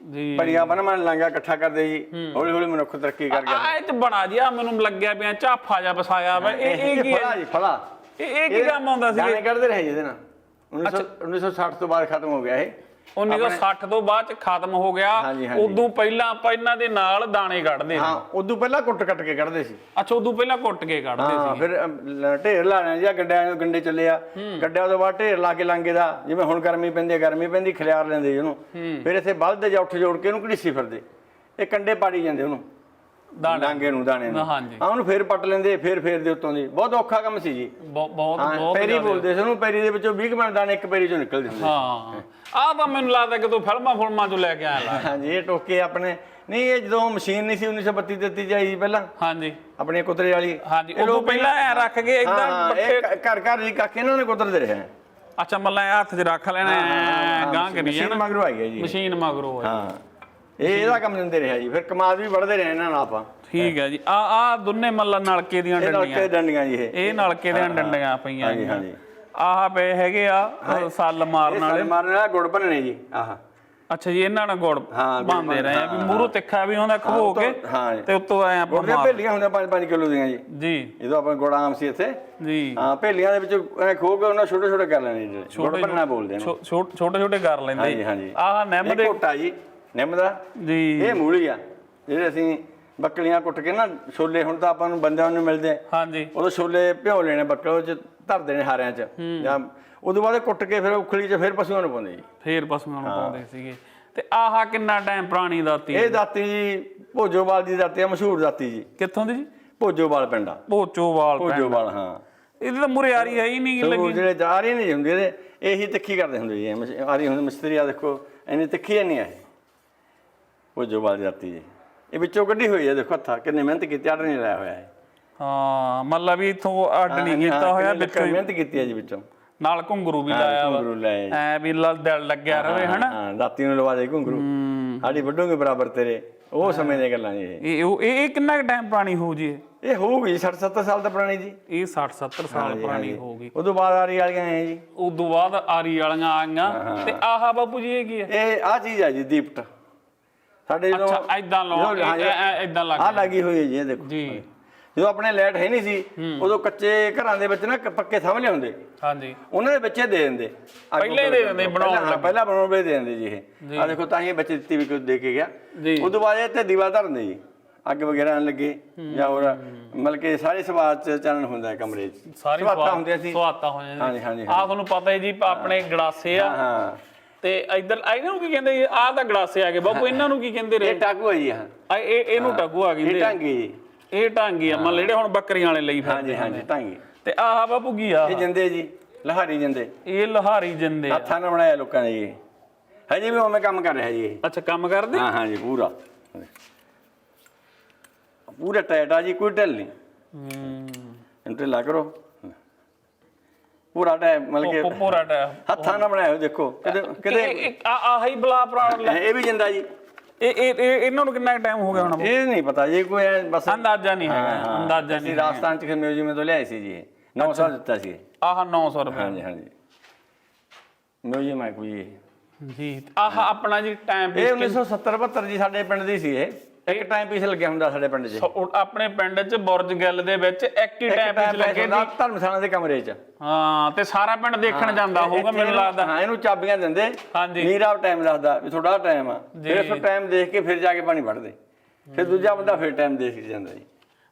ਜੀ। ਭਰੀਆਂ ਬੰਨ ਮਨ ਲਾਂਗਾ ਇਕੱਠਾ ਕਰਦੇ ਜੀ ਹੌਲੀ ਹੌਲੀ ਮਨੁੱਖ ਤਰੱਕੀ ਕਰ ਗਿਆ। ਆ ਇਹ ਤੇ ਬਣਾ ਜੀ ਆ ਮੈਨੂੰ ਲੱਗਿਆ ਪਿਆ ਝਾਫਾ ਜਾ ਵਸਾਇਆ ਵਾ। ਇਹ ਇਹ ਕੀ ਫਲਾ ਜੀ ਫਲਾ ਇਹ ਇਹ ਕੀ ਕੰਮ ਆਉਂਦਾ ਸੀ? ਦਾਣੇ ਕੱਢਦੇ ਰਹੇ ਜੀ ਇਹਦੇ ਨਾਲ। 1900 1960 ਤੋਂ ਬਾਅਦ ਖਤਮ ਹੋ ਗਿਆ ਇਹ। 1960 ਤੋਂ ਬਾਅਦ ਚ ਖਤਮ ਹੋ ਗਿਆ। ਹਾਂਜੀ, ਹਾਂਜੀ। ਉਦੋਂ ਪਹਿਲਾਂ ਆਪਾਂ ਇਹਨਾਂ ਦੇ ਨਾਲ ਦਾਣੇ ਕੱਢਦੇ ਸੀ। ਹਾਂ ਉਦੋਂ ਪਹਿਲਾਂ ਕੁੱਟ ਕੱਟ ਕੇ ਕੱਢਦੇ ਸੀ। ਅੱਛਾ ਉਦੋਂ ਪਹਿਲਾਂ ਕੁੱਟ ਕੇ ਕੱਢਦੇ ਹਾਂ ਸੀ। ਫਿਰ ਅਮ, ਲ- ਢੇਰ ਲਾਣਾ ਜੀ ਗੱਡਿਆਂ ਨੂੰ ਗੰਡੇ ਚੱਲੇ ਆ। ਗੱਡਿਆਂ ਤੋਂ ਬਾਅਦ ਢੇਰ ਲਾ ਕੇ ਲਾਂਗੇ ਦਾ ਜਿਵੇਂ ਹੁਣ ਗਰਮੀ ਪੈਂਦੀ ਹੈ ਗਰਮੀ ਪੈਂਦੀ ਖਿਲਾਰ ਲੈਂਦੇ ਜੀ ਉਹਨੂੰ। ਫਿਰ ਇੱਥੇ ਬਲਦ ਜਾਂ ਉੱਠ ਜੋੜ ਕੇ ਉਹਨੂੰ ਘੜੀਸੀ ਫਿਰਦੇ। ਇਹ ਕੰਡੇ ਪਾੜੀ ਜਾਂਦੇ ਉਹਨੂੰ। ਦਾਣੇ। ਲਾਂਗੇ ਨੂੰ ਦਾਣੇ ਨੂੰ। ਹਾਂਜੀ। ਹਾਂ ਉਹਨੂੰ ਫੇਰ ਪੱਟ ਲੈਂਦੇ ਫੇਰ ਫੇਰ ਦੇ ਉੱਤੋਂ ਦੀ। ਬਹੁਤ ਔਖਾ ਕੰਮ ਸੀ ਜੀ। ਬਹੁ- ਬਹੁਤ ਹਾਂ ਬਹੁਤ ਪੈਰੀ। ਬੋਲਦੇ ਸੀ ਉਹਨੂੰ ਪੈਰੀ ਦੇ ਵਿੱਚੋਂ 20 ਮਿੰਟ ਦਾਣੇ ਇੱਕ ਪੈਰੀ ਚੋਂ ਨਿਕਲਦੇ ਹੁੰਦੇ ਹਾਂ। ਆਹ ਤਾਂ ਮੈਨੂੰ ਲੱਗਦਾ ਕਿ ਤੂੰ ਫਿਲਮਾਂ ਫੁਲਮਾਂ ਚੋਂ ਲੈ ਕੇ ਆਇਆ ਹਾਂਜੀ ਇਹ ਟੋਕੇ ਆਪਣੇ। ਨਹੀਂ ਇਹ ਜਦੋਂ ਮਸ਼ੀਨ ਨਹੀਂ ਸੀ 1932 33 ਚ ਆਈ ਸੀ ਪਹਿਲਾਂ। ਹਾਂਜੀ। ਆਪਣੀ ਕੁਤਰੇ ਵਾਲੀ। ਹਾਂਜੀ ਉਦੋਂ ਪਹਿਲਾਂ ਐ ਰੱਖ ਕੇ ਇਦਾਂ ਪੱਠੇ ਘਰ ਘਰ ਜੀ ਕਾਕੇ ਇਹਨਾਂ ਨੇ ਕੁਤਰਦੇ ਰਹੇ। ਅੱਛਾ ਮੱਲਾ ਹੱਥ 'ਚ ਰੱਖ ਲੈਣਾ ਗਾਂ ਕਰੀ ਮਸ਼ੀਨ ਮਗਰੋਂ ਆਈ ਹੈ ਜੀ। ਮਸ਼ੀਨ ਮਗਰੋਂ ਹੈ। ਹਾਂ। ਇਹ ਇਹਦਾ ਕੰਮ ਦਿੰਦੇ ਰਿਹਾ ਜੀ ਫਿਰ ਕਮਾਦ ਵੀ ਵੜਦੇ ਰਹੇ ਇਹਨਾਂ ਨਾਲ ਆਪਾਂ। ਠੀਕ ਹੈ ਜੀ। ਆ ਆ ਦੋਨੇ ਮੱਲਾ ਨਲਕੇ ਦੀਆਂ ਇਹ ਡੰਡੀਆਂ ਨਲਕੇ ਡੰਡੀਆਂ। ਜੀ ਇਹ। ਇਹ ਨਲਕੇ ਦੀਆਂ ਡੰਡੀਆਂ ਪਈਆਂ ਹਾਂਜੀ। ਹਾਂਜੀ। ਆਹ ਪਏ ਹੈਗੇ ਆ ਸੱਲ ਮਾਰਨ ਵਾਲੇ। ਸਾਰੇ ਮਾਰਨ ਵਾਲਾ ਗੁੜ ਭੰਨਣੇ ਜੀ ਆਹ। ਅੱਛਾ ਜੀ ਇਹਨਾਂ ਨਾਲ ਗੁੜ ਹਾਂ, ਗੁੜ ਪਾਉਂਦੇ ਰਹੇ ਆ ਵੀ ਹਾਂ, ਮੂਹਰੋਂ ਤਿੱਖਾ ਵੀ ਹੁੰਦਾ ਖੋ ਕੇ ਹਾਂ। ਜੀ। ਤੇ ਉੱਤੋਂ ਐ ਆਪਾਂ ਗੁੜ ਦੀਆਂ ਮਾਰ- ਭੇਲੀਆਂ ਹੁੰਦੀਆਂ 5-5 ਕਿਲੋ ਦੀਆਂ ਜੀ। ਜੀ। ਜਦੋਂ ਆਪਾਂ ਗੁੜ ਆਮ ਸੀ ਇੱਥੇ। ਜੀ। ਹਾਂ ਭੇਲੀਆਂ ਦੇ ਵਿੱਚ ਐ ਖੋ ਕੇ ਉਹਨਾਂ ਛੋਟੇ ਛੋਟੇ ਕਰ ਲੈਣੇ ਜੀ ਗੁੜ ਭੰਨਣਾ ਬੋਲਦੇ ਨੇ। ਛੋ- ਛੋ- ਛੋਟੇ ਛੋਟੇ ਕਰ ਹਾਂਜੀ ਲੈਂਦੇ ਹਾਂਜੀ। ਆਹ ਨਿੰਮ ਇਹ ਦੇ ਘੋਟਾ ਜੀ। ਨਿੰਮ ਦਾ? ਜੀ। ਇਹ ਮੂਲੀ ਆ। ਜਿਹੜੇ ਅਸੀਂ ਬੱਕਲੀਆਂ ਕੁੱਟ ਕੇ ਨਾ ਛੋਲੇ ਹੁਣ ਤਾਂ ਆਪਾਂ ਨੂੰ ਬੰਦਿਆਂ ਨੂੰ ਮਿਲਦੇ। ਆ। ਹਾਂਜੀ। ਉਦੋਂ ਛੋਲੇ ਭਿਓ ਲੈਣੇ ਬੱਕਲ ਉਹ ਚ ਧਰ ਦੇਣੇ ਹਾਰਿਆਂ ਚ। ਜਾਂ ਉਦੋਂ ਬਾਅਦ ਇਹ ਕੁੱਟ ਕੇ ਫਿਰ ਉਖਲੀ ਚ ਫਿਰ ਪਸ਼ੂਆਂ ਨੂੰ ਪਾਉਂਦੇ ਜੀ। ਫੇਰ ਪਸ਼ੂਆਂ ਨੂੰ ਪਾਉਂਦੇ ਸੀਗੇ। ਤੇ ਆਹ ਕਿੰਨਾ ਟਾਈਮ ਪੁਰਾਣੀ ਦਾਤੀ ਇਹ ਦਾਤੀ ਜੀ ਭੋਜੋਵਾਲ ਦੀ ਦਾਤੀ ਆ ਮਸ਼ਹੂਰ ਦਾਤੀ ਜੀ। ਕਿੱਥੋਂ ਦੀ ਜੀ? ਭੋਜੋਵਾਲ ਪਿੰਡ ਆ। ਭੋਚੋਵਾਲ ਪਿੰਡ। ਭੋਜੋਵਾਲ ਹਾਂ। ਇਹਦੇ ਤਾਂ ਮੁਰੇ ਆਰੀ ਹੈ ਹੀ ਨਹੀਂ ਉਹ ਲੱਗੀ। ਜਿਹੜੇ ਜਾ ਰਹੇ ਨਹੀਂ ਹੁੰਦੇ ਇਹਦੇ ਇਹੀ ਤਿੱਖੀ ਕਰਦੇ ਹੁੰਦੇ ਜੀ। ਇਹ ਮਸ਼- ਆਰੀ ਹੁੰਦੇ ਮਿਸਤਰੀ ਆ ਦੇਖੋ ਇੰਨੀ ਤਿੱਖੀ ਨਹੀਂ ਆ ਇਹ। ਭੋਜੋਵਾਲ ਦੀ ਦਾਤੀ ਜੀ। ਇਹ ਵਿੱਚੋਂ ਕੱਢੀ ਹੋਈ ਹੈ ਦੇਖੋ ਹੱਥਾਂ ਕਿੰਨੇ ਮਿਹਨਤ ਕੀਤੀ ਅੱਡ ਨਹੀਂ ਲਾਇਆ ਹੋਇਆ ਹੈ ਹਾਂ ਮਤਲਬ ਵੀ ਇਥੋਂ ਅੱਡ ਨਹੀਂ ਹਾਂ, ਕੀਤਾ ਹੋਇਆ ਵਿੱਚੋਂ ਹੀ। ਮਿਹਨਤ ਕੀਤੀ ਹੈ ਜੀ ਵਿੱਚੋਂ। ਨਾਲ ਘੁੰਗਰੂ ਵੀ ਹਾਂ, ਲਾਇਆ ਘੁੰਗਰੂ ਜੀ। ਐ ਵੀ ਲ- ਦਿਲ ਲੱਗਿਆ ਰਵੇ ਹਨਾ? ਹਾਂ ਦਾਤੀ ਨੂੰ ਲਵਾ ਦੇ ਘੁੰਗਰੂ। ਸਾਡੀ ਵੱਡੋਗੇ ਬਰਾਬਰ ਤੇਰੇ। ਉਹ ਸਮੇਂ ਦੀਆਂ ਗੱਲਾਂ ਜੀ ਇਹ। ਇਹ ਇਹ ਕਿੰਨਾ ਟਾਈਮ ਪੁਰਾਣੀ ਹੋਊ ਜੀ ਇਹ? ਹੋਊਗੀ 60 70 ਸਾਲ ਤਾਂ ਪੁਰਾਣੀ ਜੀ। ਇਹ 60 70 ਸਾਲ ਪੁਰਾਣੀ। ਹੋਊਗੀ। ਉਦੋਂ ਬਾਅਦ ਆਰੀ ਵਾਲੀਆਂ ਆਏ ਜੀ। ਉਦੋਂ ਬਾਅਦ ਆਰੀ ਵਾਲੀਆਂ ਆਈਆਂ ਤੇ ਆਹ ਬਾਪੂ ਜੀ ਇਹ ਕੀ ਹੈ? ਇਹ ਆ ਚੀਜ਼ ਆ ਜੀ ਦੀਪਟ ਸਾਡੇ ਜਦੋਂ ਅੱਛਾ ਐਦਾਂ ਲਾਉਂ ਐਦਾਂ ਲੱਗ ਆ ਲੱਗੀ ਹੋਈ ਹੈ ਜੀ ਇਹ ਦੇਖੋ। ਜੀ। ਜਦੋਂ ਆਪਣੇ ਲਾਈਟ ਹੈ ਨਹੀਂ ਸੀ ਉਦੋਂ ਕੱਚੇ ਘਰਾਂ ਦੇ ਵਿੱਚ ਨਾ ਪੱਕੇ ਥੰਮਲੇ ਹੁੰਦੇ ਹਾਂਜੀ। ਉਹਨਾਂ ਦੇ ਬੱਚੇ ਦੇ ਦਿੰਦੇ। ਪਹਿਲਾਂ ਦੇ ਦਿੰਦੇ, ਬਣਾਉਣ ਹਾਂ, ਪਹਿਲਾਂ ਬਣਾਉਣ ਵੇ ਦੇ ਦਿੰਦੇ ਜੀ ਇਹ। ਆ ਦੇਖੋ ਤਾਂ ਹੀ ਬੱਚੇ ਦਿੱਤੀ ਵੀ ਕੋਈ ਦੇ ਕੇ ਗਿਆ। ਜੀ। ਉਦੋਂ ਬਾਅਦ ਇਹ ਤੇ ਦੀਵਾ ਧਰਦੇ ਜੀ। ਅੱਗ ਵਗੈਰਾ ਲੱਗੇ ਜਾਂ ਹੋਰ ਮਤਲਬ ਕਿ ਸਾਰੇ ਸਵਾਦ ਚ ਚਾਨਣ ਹੁੰਦਾ ਹੈ ਕਮਰੇ 'ਚ। ਸਾਰੀ ਹੁੰਦੀਆਂ ਸੀ। ਸਵਾਤਾਂ ਹੋ ਜਾਂਦੀਆਂ ਹਾਂਜੀ, ਹਾਂਜੀ, ਆਹ ਤੁਹਾਨੂੰ ਪਤਾ ਹੈ ਜੀ ਆਪਣੇ ਗੜਾਸੇ ਆ। ਹਾਂ। ਤੇ ਇਧਰ ਇਹਨਾਂ ਨੂੰ ਕੀ ਕਹਿੰਦੇ ਆਹ ਤਾਂ ਗੜਾਸੇ ਆ ਗਏ ਬਾਪੂ ਇਹਨਾਂ ਨੂੰ ਕੀ ਕਹਿੰਦੇ ਇਹ ਰਹੇ ਟਾਕੂ ਹੈ ਜੀ ਹਾਂ। ਆ ਇਹ ਇਹਨੂੰ ਟਗੂ ਆ ਇਹ ਕਹਿੰਦੇ ਟਾਂਗੀ ਜੀ। ਇਹ ਢਾਂਗੀ ਆ ਮੰਨ ਲਓ ਜਿਹੜੇ ਹੁਣ ਬੱਕਰੀਆਂ ਵਾਲੇ ਲਈ ਹਾਂਜੀ ਫਿਰਦੇ ਹਾਂਜੀ ਟਾਂਗੀ। ਤੇ ਆਹ ਬਾਪੂ ਕੀ ਆ? ਇਹ ਜਿੰਦੇ ਜੀ ਲਹਾਰੀ ਜਿੰਦੇ। ਇਹ ਲਹਾਰੀ ਜਿੰਦੇ ਆ। ਹੱਥਾਂ ਨਾਲ ਬਣਾਇਆ ਲੋਕਾਂ ਨੇ ਜੀ ਹਜੇ ਵੀ ਉਵੇਂ ਕੰਮ ਕਰ ਰਿਹਾ ਜੀ ਇਹ। ਅੱਛਾ ਕੰਮ ਕਰਦੇ? ਹਾਂ ਹਾਂ ਜੀ ਪੂਰਾ। ਪੂਰਾ ਟਾਈਟ ਆ ਜੀ ਕੋਈ ਢਿੱਲ ਨਹੀਂ। ਹੂੰ। ਇਹਨੂੰ ਢਿੱਲਾ ਕਰੋ। ਪੂਰਾ ਟਾਈਟ ਮਤਲਬ ਕਿ ਪੂਰਾ ਟਾ ਹੱਥਾਂ ਨਾਲ ਬਣਾਇਆ ਹੋਇਆ ਦੇਖੋ ਕਿਤੇ ਕਿਤੇ ਆ ਆਹੀ ਬਲਾ ਪ੍ਰਾਣ ਲੈ। ਇਹ ਵੀ ਜਿੰਦਾ ਜੀ। ਇਹ ਇਹ ਇਹ- ਇਹਨਾਂ ਨੂੰ ਕਿੰਨਾ ਟਾਈਮ ਹੋ ਗਿਆ ਹੁਣ? ਇਹ ਨਹੀਂ ਪਤਾ ਜੀ ਕੋਈ ਬਸ ਅੰਦਾਜ਼ਾ ਨਹੀਂ ਹੈਗਾ ਅੰਦਾਜ਼ਾ ਨਹੀਂ ਰਾਜਸਥਾਨ ਚ ਮਿਊਜ਼ੀਅਮ ਤੋਂ ਲਿਆਏ ਸੀ ਜੀ ਇਹ। 900 ਦਿੱਤਾ ਸੀ। ਆਹ 900 ਰੁਪਏ। ਹਾਂਜੀ ਹਾਂਜੀ। ਮਿਊਜ਼ੀਅਮ ਹੈ ਕੋਈ ਜੀ ਆਹ ਆਪਣਾ ਜੀ ਟਾਈਮ ਇਹ 1970 72 ਜੀ ਸਾਡੇ ਪਿੰਡ ਦੀ ਸੀ ਇਹ। ਇੱਕ ਟਾਈਮ ਪੀਸ ਲੱਗਿਆ ਹੁੰਦਾ ਸਾਡੇ ਪਿੰਡ 'ਚ। ਆਪਣੇ ਪਿੰਡ ਚ ਬੁਰਜ ਗਿੱਲ ਦੇ ਵਿੱਚ ਇੱਕ ਹੀ ਟਾਈਮ ਵਿੱਚ ਲੱਗੇ ਸੀ ਧਰਮਸ਼ਾਲਾ ਦੇ ਕਮਰੇ 'ਚ। ਹਾਂ ਤੇ ਸਾਰਾ ਪਿੰਡ ਦੇਖਣ ਜਾਂਦਾ ਹੋਊਗਾ ਮੈਨੂੰ ਲੱਗਦਾ। ਹਾਂ ਇਹਨੂੰ ਚਾਬੀਆਂ ਦਿੰਦੇ। ਹਾਂਜੀ। ਨੀਰਾ ਟਾਈਮ ਦੱਸਦਾ ਵੀ ਤੁਹਾਡਾ ਟਾਈਮ ਆ। ਫਿਰ ਉਸ ਟਾਈਮ ਦੇਖ ਕੇ ਫਿਰ ਜਾ ਕੇ ਪਾਣੀ ਵੜਦੇ। ਫਿਰ ਦੂਜਾ ਬੰਦਾ ਫਿਰ ਟਾਈਮ ਦੇਖ ਕੇ ਜਾਂਦਾ ਜੀ।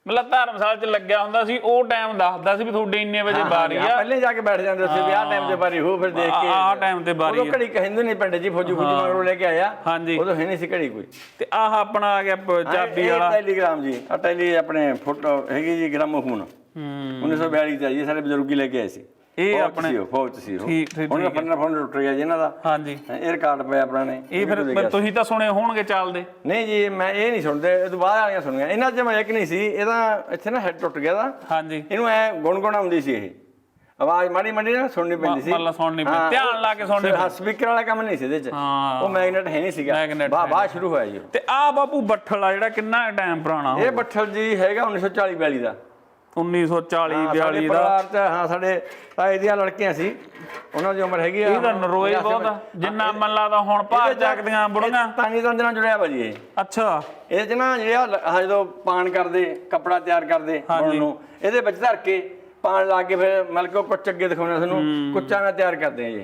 ਮਤਲਬ ਧਰਮਸ਼ਾਲਾ ਚ ਲੱਗਿਆ ਹੁੰਦਾ ਸੀ ਉਹ ਟਾਈਮ ਦੱਸਦਾ ਸੀ ਵੀ ਤੁਹਾਡੇ ਇੰਨੇ ਵਜੇ ਬਾਰੀ ਆ। ਪਹਿਲੇ ਜਾ ਕੇ ਬੈਠ ਜਾਂਦੇ ਉੱਥੇ ਵੀ ਆਹ ਟਾਈਮ ਤੇ ਬਾਰੀ ਹੋ ਫਿਰ ਦੇਖ ਕੇ ਆਹ ਟਾਈਮ ਤੇ ਬਾਰੀ ਉਦੋਂ ਘੜੀ ਕਹਿੰਦੇ ਨਹੀਂ ਪਿੰਡ ਜੀ ਫੌਜੀ ਫੌਜੀ ਮਗਰੋਂ ਲੈ ਕੇ ਆਇਆ ਹਾਂਜੀ। ਉਦੋਂ ਹੈ ਨਹੀਂ ਸੀ ਘੜੀ ਕੋਈ। ਤੇ ਆਹ ਆਪਣਾ ਆ ਗਿਆ ਚਾਬੀ ਇਹ ਵਾਲਾ। ਟੈਲੀਗ੍ਰਾਮ ਜੀ ਆ ਟੈਲੀ ਆਪਣੇ ਫੋਟੋ ਹੈਗੀ ਜੀ ਗ੍ਰਾਮੋਫੋਨ। ਹੂੰ। 1942 ਚ ਇਹ ਸਾਰੇ ਬਜ਼ੁਰਗੀ ਲੈ ਕੇ ਆਏ ਸੀ। ਇਹ ਆਪਣੇ- ਸੀ ਫੌਜ ਸੀ ਉਹ। ਠੀਕ- ਠੀਕ- ਹੁਣ ਫੰਨਾ ਫੋਨ ਟੁੱਟ ਗਿਆ ਜੀ ਇਹਨਾਂ ਦਾ। ਹਾਂਜੀ। ਇਹ ਰਿਕਾਰਡ ਪਿਆ ਆਪਣਾ ਨੇ ਇਹ ਫਿਰ ਤੁਸੀਂ ਤਾਂ ਸੁਣੇ ਹੋਣਗੇ ਚੱਲਦੇ ਨਹੀਂ ਜੀ ਮੈਂ ਇਹ ਨਹੀਂ ਸੁਣਦੇ ਇਹ ਤੋਂ ਬਾਅਦ ਵਾਲੀਆਂ ਸੁਣੀਆਂ। ਇਹਨਾਂ 'ਚ ਮੈਂ ਇੱਕ ਨਹੀਂ ਸੀ ਇਹਦਾ ਇੱਥੇ ਨਾ ਹੈਡ ਟੁੱਟ ਗਿਆ ਦਾ ਹਾਂਜੀ। ਇਹਨੂੰ ਐ ਗੁਣਗੁਣ ਆਉਂਦੀ ਸੀ ਇਹ। ਆਵਾਜ਼ ਮਾੜੀ ਮਾੜੀ ਨਾ ਸੁਣਨੀ ਪੈਂਦੀ ਸੀ। ਮਤਲਬ ਸੁਣਨੀ ਪੈਂਦੀ, ਧਿਆਨ ਲਾ ਕੇ ਸੁਣਨੀ ਹਾਂ ਸਪੀਕਰ ਵਾਲਾ ਕੰਮ ਨਹੀਂ ਸੀ ਇਹਦੇ ਚ। ਹਾਂ। ਉਹ ਮੈਗਨੇਟ ਹੈ ਨਹੀਂ ਸੀਗਾ। ਹੈ ਬਾਅਦ ਸ਼ੁਰੂ ਹੋਇਆ ਜੀ। ਤੇ ਆ ਬਾਪੂ ਬੱਠਲ ਆ ਜਿਹੜਾ ਕਿੰਨਾ ਟਾਈਮ ਪੁਰਾਣਾ ਇਹ ਬੱਠਲ ਜੀ ਹੈਗਾ 1940 42 ਦਾ। 1940 ਹਾਂ, 42 ਸਾਡੇ ਦਾ। ਪਰਿਵਾਰ ਚ ਹਾਂ ਸਾਡੇ ਤਾਏ ਦੀਆਂ ਲੜਕੀਆਂ ਸੀ। ਉਹਨਾਂ ਦੀ ਉਮਰ ਹੈਗੀ ਆ ਇਹਦਾ ਨਰੋਏ ਬਹੁਤ ਆ। ਜਿੰਨਾ ਮਨ ਲੱਗਦਾ ਹੁਣ ਭਾਰ ਚੱਕਦੀਆਂ ਬੁੜੀਆਂ। ਤਾਨੀ ਤੰਦ ਨਾਲ ਜੁੜਿਆ ਵਾ ਜੀ ਇਹ। ਅੱਛਾ। ਇਹ ਚ ਨਾ ਜਿਹੜਾ ਲ- ਆਹ ਜਦੋਂ ਪਾਣ ਕਰਦੇ ਕੱਪੜਾ ਤਿਆਰ ਕਰਦੇ ਬੁਣਨ ਨੂੰ ਇਹਦੇ ਵਿੱਚ ਧਰ ਕੇ ਪਾਣ ਲਾ ਕੇ ਫਿਰ ਮਤਲਬ ਕਿ ਉਹ ਕੁੱਚ ਅੱਗੇ ਦਿਖਾਉਣਾ ਤੁਹਾਨੂੰ ਕੁੱਚਾ ਨਾਲ ਤਿਆਰ ਕਰਦੇ ਆ ਜੀ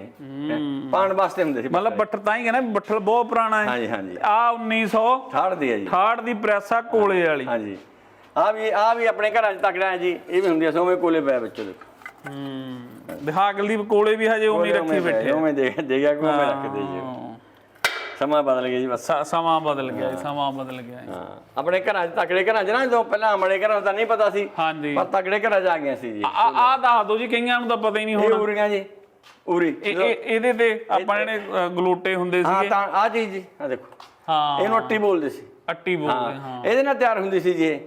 ਇਹ। ਪਾਣ ਵਾਸਤੇ ਹੁੰਦੇ ਸੀ ਮਤਲਬ ਬੱਠਲ ਤਾਂ ਹੀ ਕਹਿੰਦਾ ਬੱਠਲ ਬਹੁਤ ਪੁਰਾਣਾ ਹੈ। ਹਾਂਜੀ ਹਾਂਜੀ। ਆ 1968 ਠਾੜ ਦੀ ਆ ਜੀ। ਦੀ ਪ੍ਰੈਸ ਆ ਕੋਲੇ ਵਾਲੀ। ਹਾਂਜੀ। ਆ ਵੀ ਆ ਵੀ ਆਪਣੇ ਘਰਾਂ 'ਚ ਤਕੜਾ ਹੈ ਜੀ ਇਹ ਵੀ ਹੁੰਦੀ ਆ ਸੋਵੇਂ ਕੋਲੇ ਪਿਆ ਵਿੱਚੋਂ ਦੇਖੋ। ਹੂੰ ਦਿਖਾ ਗਲਦੀਪ ਕੋਲੇ ਵੀ ਹਜੇ ਉਨੀ ਰੱਖੀ ਬੈਠੇ। ਉਵੇਂ ਦੇ ਦੇ ਗਿਆ ਕੋਈ ਉਵੇਂ ਰੱਖਦੇ ਜੀ। ਹਾਂ। ਸਮਾਂ ਬਦਲ ਗਿਆ ਜੀ ਬਸ। ਸ- ਸਮਾਂ ਬਦਲ ਗਿਆ ਜੀ, ਸਮਾਂ ਬਦਲ ਗਿਆ ਜੀ। ਹਾਂ ਆਪਣੇ ਘਰਾਂ 'ਚ ਤਕੜੇ ਘਰਾਂ 'ਚ ਨਾ ਜਦੋਂ ਪਹਿਲਾਂ ਅਮਲੇ ਘਰਾਂ ਤਾਂ ਨਹੀਂ ਪਤਾ ਸੀ ਹਾਂਜੀ। ਪਰ ਤਕੜੇ ਘਰਾਂ 'ਚ ਆ ਗਏ ਸੀ ਜੀ। ਆ ਆ ਦੱਸ ਦੋ ਜੀ ਕਈਆਂ ਨੂੰ ਤਾਂ ਪਤਾ ਹੀ ਨਹੀਂ ਇਹ ਹੋਣਾ। ਉਰੀਆਂ ਜੀ ਉਰੀ। ਇਹ ਇਹ- ਇਹਦੇ ਤੇ ਆਪਾਂ ਅ, ਗਲੂਟੇ ਹੁੰਦੇ ਹਾਂ ਸੀਗੇ। ਤਾਂ ਆ ਚੀਜ਼ ਜੀ ਆ ਦੇਖੋ। ਹਾਂ। ਇਹਨੂੰ ਅੱਟੀ ਬੋਲਦੇ ਸੀ। ਅੱਟੀ ਬੋਲਦੇ ਹਾਂ। ਇਹਦੇ ਨਾਲ ਤਿਆਰ ਹੁੰਦੀ ਸੀ ਜੀ ਇਹ।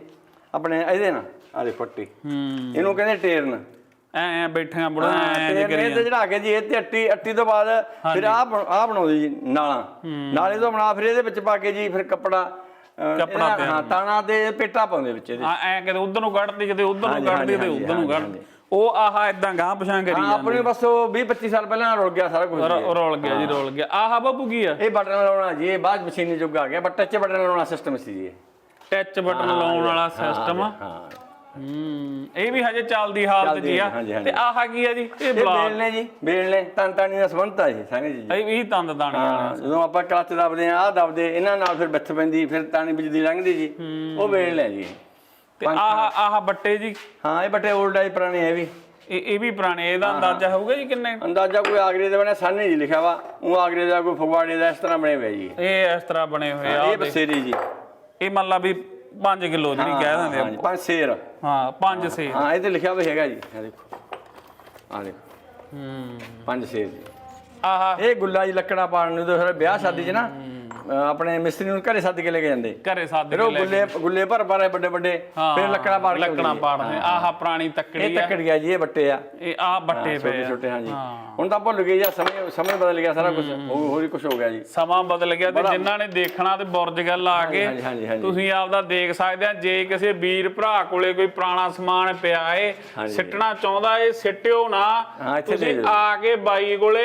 ਆਪਣੇ ਇਹਦੇ ਨਾਲ ਆ ਦੇਖੋ ਅੱਟੀ ਹੂੰ। ਇਹਨੂੰ ਕਹਿੰਦੇ ਟੇਰਨ। ਐ ਐ ਬੈਠੀਆਂ ਬੁੜਾ ਐ ਟੇਰਨ ਇਹ ਤੇ ਚੜਾ ਕੇ ਜੀ ਇਹ ਤੇ ਅੱਟੀ ਅੱਟੀ ਤੋਂ ਬਾਅਦ ਫਿਰ ਆ ਆ ਬਣਾਉਂਦੀ ਜੀ ਨਾਲਾਂ। ਨਾਲੇ ਤੋਂ ਬਣਾ ਫਿਰ ਇਹਦੇ ਵਿੱਚ ਪਾ ਕੇ ਜੀ ਫਿਰ ਕੱਪੜਾ ਕੱਪੜਾ ਹਾਂ ਤਾਣਾ ਤੇ ਪੇਟਾ ਪਾਉਂਦੇ ਵਿੱਚ ਇਹਦੇ। ਐ ਕਿਤੇ ਉਧਰ ਨੂੰ ਕੱਢਦੀ ਕਿਤੇ ਉਧਰ ਨੂੰ ਕੱਢਦੀ ਤੇ ਉਧਰ ਨੂੰ ਹਾਂਜੀ, ਕੱਢ ਉਹ ਆਹ ਇਦਾਂ ਗਾਂ ਪਛਾਂ ਕਰੀ ਹਾਂ ਆਪਣੇ ਬਸ ਉਹ 20 25 ਸਾਲ ਪਹਿਲਾਂ ਰੁਲ ਗਿਆ ਸਾਰਾ ਕੁਝ ਜਾਂਦੇ ਰੋਲ ਗਿਆ ਜੀ ਰੋਲ ਗਿਆ। ਆਹ ਬਾਪੂ ਕੀ ਆ? ਇਹ ਬਟਨ ਲਾਉਣਾ ਜੀ ਇਹ ਬਾਅਦ ਮਸ਼ੀਨੀ ਯੁੱਗ ਆ ਗਿਆ ਬਟ ਟੱਚ ਬਟਨ ਲਾਉਣਾ ਸਿਸਟਮ ਸੀ ਜੀ ਟੱਚ ਬਟਨ ਲਾਉਣ ਵਾਲਾ ਸਿਸਟਮ ਹਾਂ। ਹੂੰ ਇਹ ਵੀ ਹਜੇ ਚੱਲਦੀ ਹਾਲਤ ਜੀ ਆ। ਹਾਂਜੀ, ਹਾਂਜੀ। ਤੇ ਆਹ ਕੀ ਆ ਜੀ? ਇਹ ਇਹ ਬਲਾਕ ਬੇਲ ਨੇ ਜੀ ਬੇਲ ਨੇ ਤਨ ਤਾਣੀ ਦਾ ਸੰਬੰਧ ਆ ਜੀ ਸਾਰੇ ਜੀ ਇਹ ਵੀ ਤੰਦ ਦਾਣੇ ਹਾਂ ਜਦੋਂ ਆਪਾਂ ਕਲਚ ਦਬਦੇ ਆ ਆ ਦਬਦੇ ਇਹਨਾਂ ਨਾਲ ਫਿਰ ਬੱਥ ਪੈਂਦੀ ਫਿਰ ਤਾਣੀ ਬਿਜਲੀ ਲੰਘਦੀ ਜੀ। ਉਹ ਬੇਲ ਨੇ ਜੀ। ਤੇ ਆਹ ਆਹ ਬੱਟੇ ਜੀ? ਹਾਂ ਇਹ ਬਟੇ 올ਡ ਆਈ ਪੁਰਾਣੇ ਇਹ ਵੀ। ਇਹ ਇਹ ਵੀ ਪੁਰਾਣੇ ਇਹਦਾ ਅੰਦਾਜ਼ਾ ਹੋਊਗਾ ਜੀ ਕਿੰਨੇ? ਅੰਦਾਜ਼ਾ ਕੋਈ ਆਗਰੇ ਦੇ ਬਣੇ ਸਾਨੇ ਜੀ ਲਿਖਿਆ ਵਾ। ਉਹ ਆਗਰੇ ਦਾ ਕੋਈ ਫਗਵਾੜੇ ਦਾ ਇਸ ਤਰ੍ਹਾਂ ਬਣੇ ਹੋਏ ਜੀ। ਇਹ ਇਸ ਤਰ੍ਹਾਂ ਬਣੇ ਹੋਏ ਆ ਇਹ ਬਸੇਰੀ ਜੀ। ਇਹ ਮੰਨ ਲਾ ਵੀ 5 ਕਿਲੋ ਜਿਹੜੀ ਕਹਿ ਦਿੰਦੇ ਹਾਂ ਜੀ, ਪੰਜ ਸ਼ੇਰ। ਆ ਹਾਂ 5 ਸੇ ਹਾਂ ਇਹ ਤੇ ਲਿਖਿਆ ਹੋਇਆ ਹੈਗਾ ਜੀ ਆ ਦੇਖੋ। ਆ ਦੇਖੋ। ਹੂੰ। ਪੰਜ ਸ਼ੇਰ ਜੀ। ਆਹ। ਇਹ ਗੁੱਲਾ ਜੀ ਲੱਕੜਾਂ ਪਾਣ ਨੂੰ ਤੇ ਫਿਰ ਵਿਆਹ ਸ਼ਾਦੀ 'ਚ ਨਾ ਆਪਣੇ ਮਿਸਤਰੀ ਨੂੰ ਘਰੇ ਸੱਦ ਕੇ ਲੈ ਕੇ ਜਾਂਦੇ। ਘਰੇ ਸਾਦੇ ਫਿਰ ਉਹ ਗੁੱਲੇ ਗੁੱਲੇ ਭਰ ਭਰ ਵੱਡੇ ਵੱਡੇ ਫਿਰ ਲੱਕੜਾਂ ਪਾੜ ਕੇ ਲੱਕੜਾਂ ਪਾੜਦੇ ਆਹ ਪੁਰਾਣੀ ਤੱਕੜੀ ਇਹ ਆ। ਤੱਕੜ ਗਿਆ ਜੀ ਇਹ ਬੱਟੇ ਆ। ਇਹ ਆਹ ਬੱਟੇ ਪਏ ਛੋਟੇ ਆ। ਛੋਟੇ ਹਾਂ ਜੀ। ਹੁਣ ਤਾਂ ਭੁੱਲ ਗਏ ਜੀ ਸਮੇਂ ਸਮੇਂ ਬਦਲ ਗਿਆ ਸਾਰਾ ਕੁਝ ਹੋਰ ਹੀ ਕੁਝ ਹੋ ਗਿਆ ਜੀ। ਸਮਾਂ ਬਦਲ ਗਿਆ ਤੇ ਜਿਨ੍ਹਾਂ ਨੇ ਦੇਖਣਾ ਤੇ ਬੁਰਜ ਗੱਲ ਆ ਕੇ ਹਾਂਜੀ ਹਾਂਜੀ ਹਾਂਜੀ। ਤੁਸੀਂ ਆਪਦਾ ਦੇਖ ਸਕਦੇ ਆ ਜੇ ਕਿਸੇ ਵੀਰ ਭਰਾ ਕੋਲੇ ਕੋਈ ਪੁਰਾਣਾ ਸਮਾਨ ਪਿਆ ਏ। ਸਿੱਟਣਾ ਚਾਹੁੰਦਾ ਏ ਸਿੱਟਿਓ ਨਾ। ਹਾਂ, ਇੱਥੇ ਦੇ ਤੁਸੀਂ ਦਿਓ। ਆ ਕੇ ਬਾਈ ਕੋਲੇ